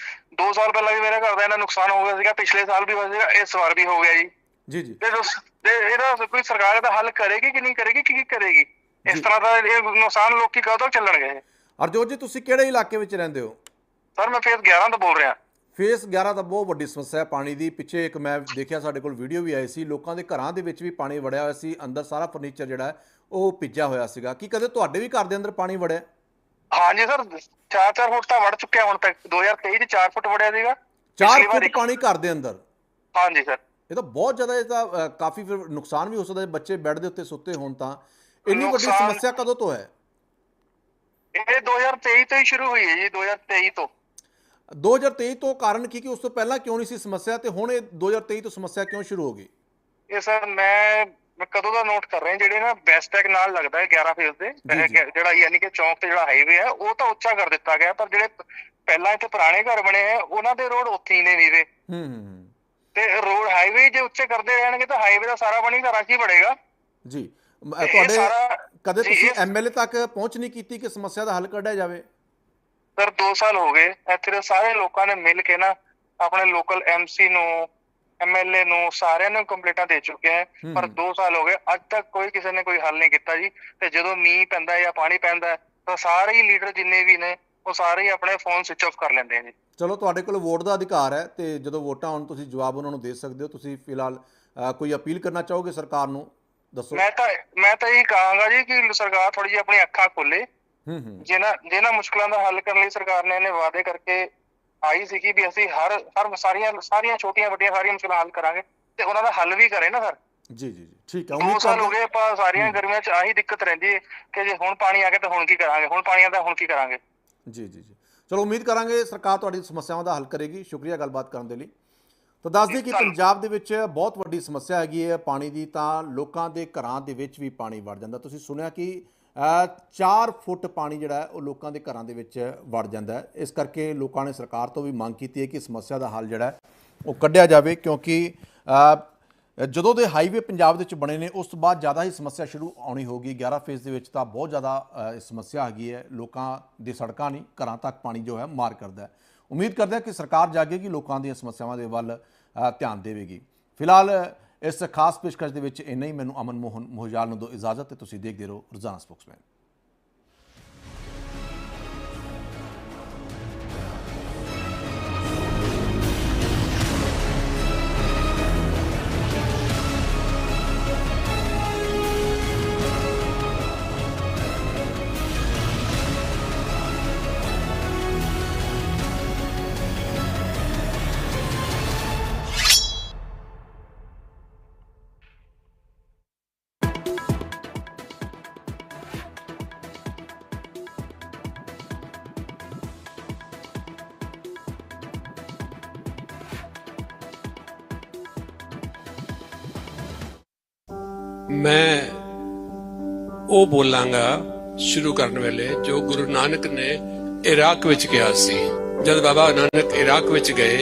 2 ਸਾਲ ਪਹਿਲਾਂ ਵੀ ਮੇਰੇ ਘਰ ਦਾ ਇਹਨਾਂ ਨੁਕਸਾਨ ਹੋ ਗਿਆ ਸੀਗਾ ਪਿਛਲੇ ਸਾਲ ਵੀ ਹੋਇਆ ਸੀਗਾ ਇਸ ਵਾਰ ਵੀ ਹੋ ਗਿਆ ਜੀ। ਜੀ ਜੀ। ਤੇ ਇਹਦਾ ਕੋਈ ਸਰਕਾਰ ਇਹਦਾ ਹੱਲ ਕਰੇਗੀ ਕਿ ਨਹੀਂ ਕਰੇਗੀ ਕੀ ਕੀ ਕਰੇਗੀ? ਇਸ ਤਰ੍ਹਾਂ ਦਾ ਇਹ ਨੁਕਸਾਨ ਲੋਕੀ ਕਦੋਂ ਚੱਲਣਗੇ? ਅਰਜੋਤ ਜੀ ਤੁਸੀਂ ਕਿਹੜੇ ਇਲਾਕੇ ਵਿੱਚ ਰਹਿੰਦੇ ਹੋ? ਸਰ ਮੈਂ ਫੇਸ 11 ਤੋਂ ਬੋਲ ਰਿਹਾ। ਫੇਸ 11 ਤਾਂ ਬਹੁਤ ਵੱਡੀ ਸਮੱਸਿਆ ਹੈ ਪਾਣੀ ਦੀ। ਪਿੱਛੇ ਇੱਕ ਮੈਂ ਦੇਖਿਆ ਸਾਡੇ ਕੋਲ ਵੀਡੀਓ ਵੀ ਆਈ ਸੀ ਲੋਕਾਂ ਦੇ ਘਰਾਂ ਦੇ ਵਿੱਚ ਵੀ ਪਾਣੀ ਵੜਿਆ ਹੋਇਆ ਸੀ ਅੰਦਰ ਸਾਰਾ ਫਰਨੀਚਰ ਜਿਹੜਾ ਹੈ ਉਹ ਭਿੱਜਿਆ ਹੋਇਆ ਸੀਗਾ। ਕੀ ਕਦੇ ਤੁਹਾਡੇ ਵੀ ਘਰ ਦੇ ਅੰਦਰ ਪਾਣੀ ਵੜਿਆ? ਹਾਂਜੀ ਸਰ 4-4 ਫੁੱਟ ਤਾਂ ਵੜ ਚੁੱਕਿਆ ਹੁਣ ਤੱਕ 2023 ਚ 4 ਫੁੱਟ ਵੜਿਆ ਸੀਗਾ। 4 ਪਿਛਲੀ ਵਾਰ ਫੁੱਟ ਪਾਣੀ ਘਰ ਦੇ ਅੰਦਰ? ਹਾਂਜੀ ਸਰ। ਇਹ ਤਾਂ ਬਹੁਤ ਜ਼ਿਆਦਾ ਇਹ ਤਾਂ ਕਾਫੀ ਫਿਰ ਨੁਕਸਾਨ ਵੀ ਹੋ ਸਕਦਾ ਬੱਚੇ ਬੈੱਡ ਦੇ ਉੱਤੇ ਸੁੱਤੇ ਹੋਣ ਤਾਂ। ਇੰਨੀ ਵੱਡੀ ਸਮੱਸਿਆ ਕਦੋਂ ਤੋਂ ਹੈ? ਇਹ 2023 ਤੋਂ ਹੀ ਸ਼ੁਰੂ ਹੋਈ ਹੈ ਜੀ 2023 ਤੋਂ। 2023 ਤੋਂ ਕਾਰਨ ਕੀ ਕਿ ਉਸ ਤੋਂ ਪਹਿਲਾਂ ਕਿਉਂ ਨਹੀਂ ਸੀ ਸਮੱਸਿਆ ਤੇ ਹੁਣ ਇਹ 2023 ਤੋਂ ਸਮੱਸਿਆ ਕਿਉਂ ਸ਼ੁਰੂ ਹੋ ਗਈ? ਇਹ ਸਰ ਮੈਂ ਮੈਂ ਕਦੋਂ ਦਾ ਨੋਟ ਕਰ ਰਿਹਾ ਜਿਹੜੇ ਨਾ ਬੈਸਟੈਕ ਨਾਲ ਲੱਗਦਾ ਹੈ 11 ਫੇਸ ਦੇ। ਜਿਹੜਾ ਯਾਨੀ ਕਿ ਚੌਂਕ ਤੇ ਜਿਹੜਾ ਹਾਈਵੇ ਹੈ ਉਹ ਤਾਂ ਉੱਚਾ ਕਰ ਦਿੱਤਾ ਗਿਆ ਪਰ ਜਿਹੜੇ ਪਹਿਲਾਂ ਇੱਥੇ ਪੁਰਾਣੇ ਘਰ ਬਣੇ ਹੈ ਉਹਨਾਂ ਦੇ ਰੋਡ ਉੱਥੇ ਹੀ ਨੇ ਨੀਵੇ। ਹੂੰ ਤੇ ਰੋਡ ਹਾਈਵੇ ਜੇ ਉੱਚੇ ਕਰਦੇ ਰਹਿਣਗੇ ਤਾਂ ਹਾਈਵੇ ਦਾ ਸਾਰਾ ਪਾਣੀ ਘਰਾਂ 'ਚ ਹੀ ਵੜੇਗਾ ਜੀ। ਤੁਹਾਡੇ ਕਦੇ ਤੁਸੀਂ ਐਮਐਲਏ ਤੱਕ ਪਹੁੰਚ ਨਹੀਂ ਕੀਤੀ ਕਿ ਸਮੱਸਿਆ ਦਾ ਹੱਲ ਕੱਢਿਆ ਜਾਵੇ? ਸਰ 2 ਸਾਲ ਹੋ ਗਏ। ਇੱਥੇ ਦੇ ਸਾਰੇ ਲੋਕਾਂ ਨੇ ਮਿਲ ਕੇ ਨਾ ਆਪਣੇ ਲੋਕਲ ਐਮਸੀ ਨੂੰ ਐਮਐਲਏ ਨੂੰ ਸਾਰਿਆਂ ਨੂੰ ਕੰਪਲੀਟਾਂ ਦੇ ਚੁੱਕੇ ਹੂੰ, ਪਰ ਹੂੰ। 2 ਸਾਲ ਹੋ ਗਏ। ਅੱਜ ਤੱਕ ਕੋਈ ਕਿਸੇ ਨੇ ਕੋਈ ਹੱਲ ਨਹੀਂ ਕੀਤਾ ਜੀ। ਤੇ ਜਦੋਂ ਮੀਂਹ ਪੈਂਦਾ ਜਾਂ ਪਾਣੀ ਪੈਂਦਾ ਤਾਂ ਸਾਰੇ ਹੀ ਲੀਡਰ ਜਿੰਨੇ ਵੀ ਨੇ ਉਹ ਸਾਰੇ ਹੀ ਆਪਣੇ ਫੋਨ ਸਵਿਚ ਆਫ ਕਰ ਲੈਂਦੇ ਨੇ। ਚਲੋ ਤੁਹਾਡੇ ਕੋਲ ਵੋਟ ਦਾ ਅਧਿਕਾਰ ਹੈ ਤੇ ਜਦੋਂ ਵੋਟਾਂ ਆਉਣ ਤੁਸੀਂ ਜਵਾਬ ਉਹਨਾਂ ਨੂੰ ਦੇ ਸਕਦੇ ਹੋ। ਤੁਸੀਂ ਫਿਲਹਾਲ ਕੋਈ ਅਪੀਲ ਕਰਨਾ ਚਾਹੋਗੇ ਸਰਕਾਰ ਨੂੰ? ਦੱਸੋ। ਮੈਂ ਤਾਂ ਮੈਂ ਤਾਂ ਇਹ ਕਹਾਂਗਾ ਜੀ ਕਿ ਸਰਕਾਰ ਥੋੜੀ ਜਿਹੀ ਆਪਣੀ ਅੱਖਾਂ ਖੋਲੇ। ਜਿਨ੍ਹਾਂ ਜਿਨ੍ਹਾਂ ਮੁਸ਼ਕਲਾਂ ਦਾ ਹੱਲ ਕਰਨ ਲਈ ਸਰਕਾਰ ਨੇ ਇਹਨੇ ਵਾਅਦੇ ਕਰਕੇ ਆਈ ਸੀ ਕਿ ਵੀ ਅਸੀਂ ਹਰ ਹਰ ਸਾਰੀਆਂ ਸਾਰੀਆਂ ਛੋਟੀਆਂ ਵੱਡੀਆਂ ਸਾਰੀਆਂ ਮੁਸ਼ਕਲਾਂ ਹੱਲ ਕਰਾਂਗੇ ਤੇ ਉਹਨਾਂ ਦਾ ਹੱਲ ਵੀ ਕਰੇ ਨਾ ਸਰ ਜੀ ਜੀ ਜੀ। ਠੀਕ ਹੈ ਉਮੀਦ ਸਾਲ ਹੋ ਗਏ ਆਪਾਂ ਸਾਰੀਆਂ ਗਰਮੀਆਂ 'ਚ ਆਹੀ ਦਿੱਕਤ ਰਹਿੰਦੀ ਹੈ ਕਿ ਜੇ ਹੁਣ ਪਾਣੀ ਆ ਗਿਆ ਤਾਂ ਹੁਣ ਕੀ ਕਰਾਂਗੇ ਹੁਣ ਪਾਣੀ ਆਉਂਦਾ ਹੁਣ ਕੀ ਕਰਾਂਗੇ। ਜੀ ਜੀ ਜੀ। ਚਲੋ ਉਮੀਦ ਕਰਾਂਗੇ ਸਰਕਾਰ ਤੁਹਾਡੀ ਸਮੱਸਿਆਵਾਂ ਦਾ ਹੱਲ ਕਰੇਗੀ। ਸ਼ੁਕਰੀਆ ਗੱਲਬਾਤ ਕਰਨ ਦੇ ਲਈ। ਤਾਂ ਦੱਸ ਦਈਏ ਕਿ ਪੰਜਾਬ ਦੇ ਵਿੱਚ ਬਹੁਤ ਵੱਡੀ ਸਮੱਸਿਆ ਹੈਗੀ ਹੈ ਪਾਣੀ ਦੀ ਤਾਂ ਲੋਕਾਂ ਦੇ ਘਰਾਂ ਦੇ ਵਿੱਚ ਵੀ ਪਾਣੀ ਵੜ ਜਾਂਦਾ। ਤੁਸੀਂ ਸੁਣਿਆ ਕਿ 4 ਫੁੱਟ ਪਾਣੀ ਜਿਹੜਾ ਉਹ ਲੋਕਾਂ ਦੇ ਘਰਾਂ ਦੇ ਵਿੱਚ ਵੜ ਜਾਂਦਾ ਹੈ। ਇਸ ਕਰਕੇ ਲੋਕਾਂ ਨੇ ਸਰਕਾਰ ਤੋਂ ਵੀ ਮੰਗ ਕੀਤੀ ਹੈ ਕਿ ਸਮੱਸਿਆ ਦਾ ਹੱਲ ਜਿਹੜਾ ਉਹ ਕੱਢਿਆ ਜਾਵੇ, ਕਿਉਂਕਿ ਜਦੋਂ ਦੇ ਹਾਈਵੇ ਪੰਜਾਬ ਦੇ ਵਿੱਚ ਬਣੇ ਨੇ, ਉਸ ਤੋਂ ਬਾਅਦ ਜ਼ਿਆਦਾ ਹੀ ਸਮੱਸਿਆ ਸ਼ੁਰੂ ਆਉਣੀ ਹੋਗੀ 11 ਫੇਸ ਦੇ ਵਿੱਚ ਤਾਂ ਬਹੁਤ ਜ਼ਿਆਦਾ ਸਮੱਸਿਆ ਹੈਗੀ ਹੈ। ਲੋਕਾਂ ਦੀ ਸੜਕਾਂ ਨਹੀਂ, ਘਰਾਂ ਤੱਕ ਪਾਣੀ ਜੋ ਹੈ, ਮਾਰ ਕਰਦਾ ਉਮੀਦ ਕਰਦੇ ਹਾਂ ਕਿ ਸਰਕਾਰ ਜਾਗੇਗੀ ਲੋਕਾਂ ਦੀਆਂ ਸਮੱਸਿਆਵਾਂ ਦੇ ਵੱਲ ਧਿਆਨ ਦੇਵੇਗੀ। ਫਿਲਹਾਲ ਇਸ ਖਾਸ ਪੇਸ਼ਕਸ਼ ਦੇ ਵਿੱਚ ਇੰਨਾ ਹੀ। ਮੈਨੂੰ ਅਮਨ ਮੋਹਨ ਮੋਹਜਾਲ ਨੂੰ ਦੋ ਇਜਾਜ਼ਤ ਤੇ ਤੁਸੀਂ ਦੇਖਦੇ ਰਹੋ ਰੋਜ਼ਾਨਾ ਸਪੋਕਸਮੈਨ। ਮੈਂ ਉਹ ਬੋਲਾਂਗਾ ਸ਼ੁਰੂ ਕਰਨ ਵੇਲੇ ਜੋ ਗੁਰੂ ਨਾਨਕ ਨੇ ਇਰਾਕ ਵਿੱਚ ਕਿਹਾ ਸੀ। ਜਦ ਬਾਬਾ ਨਾਨਕ ਇਰਾਕ ਵਿੱਚ ਗਏ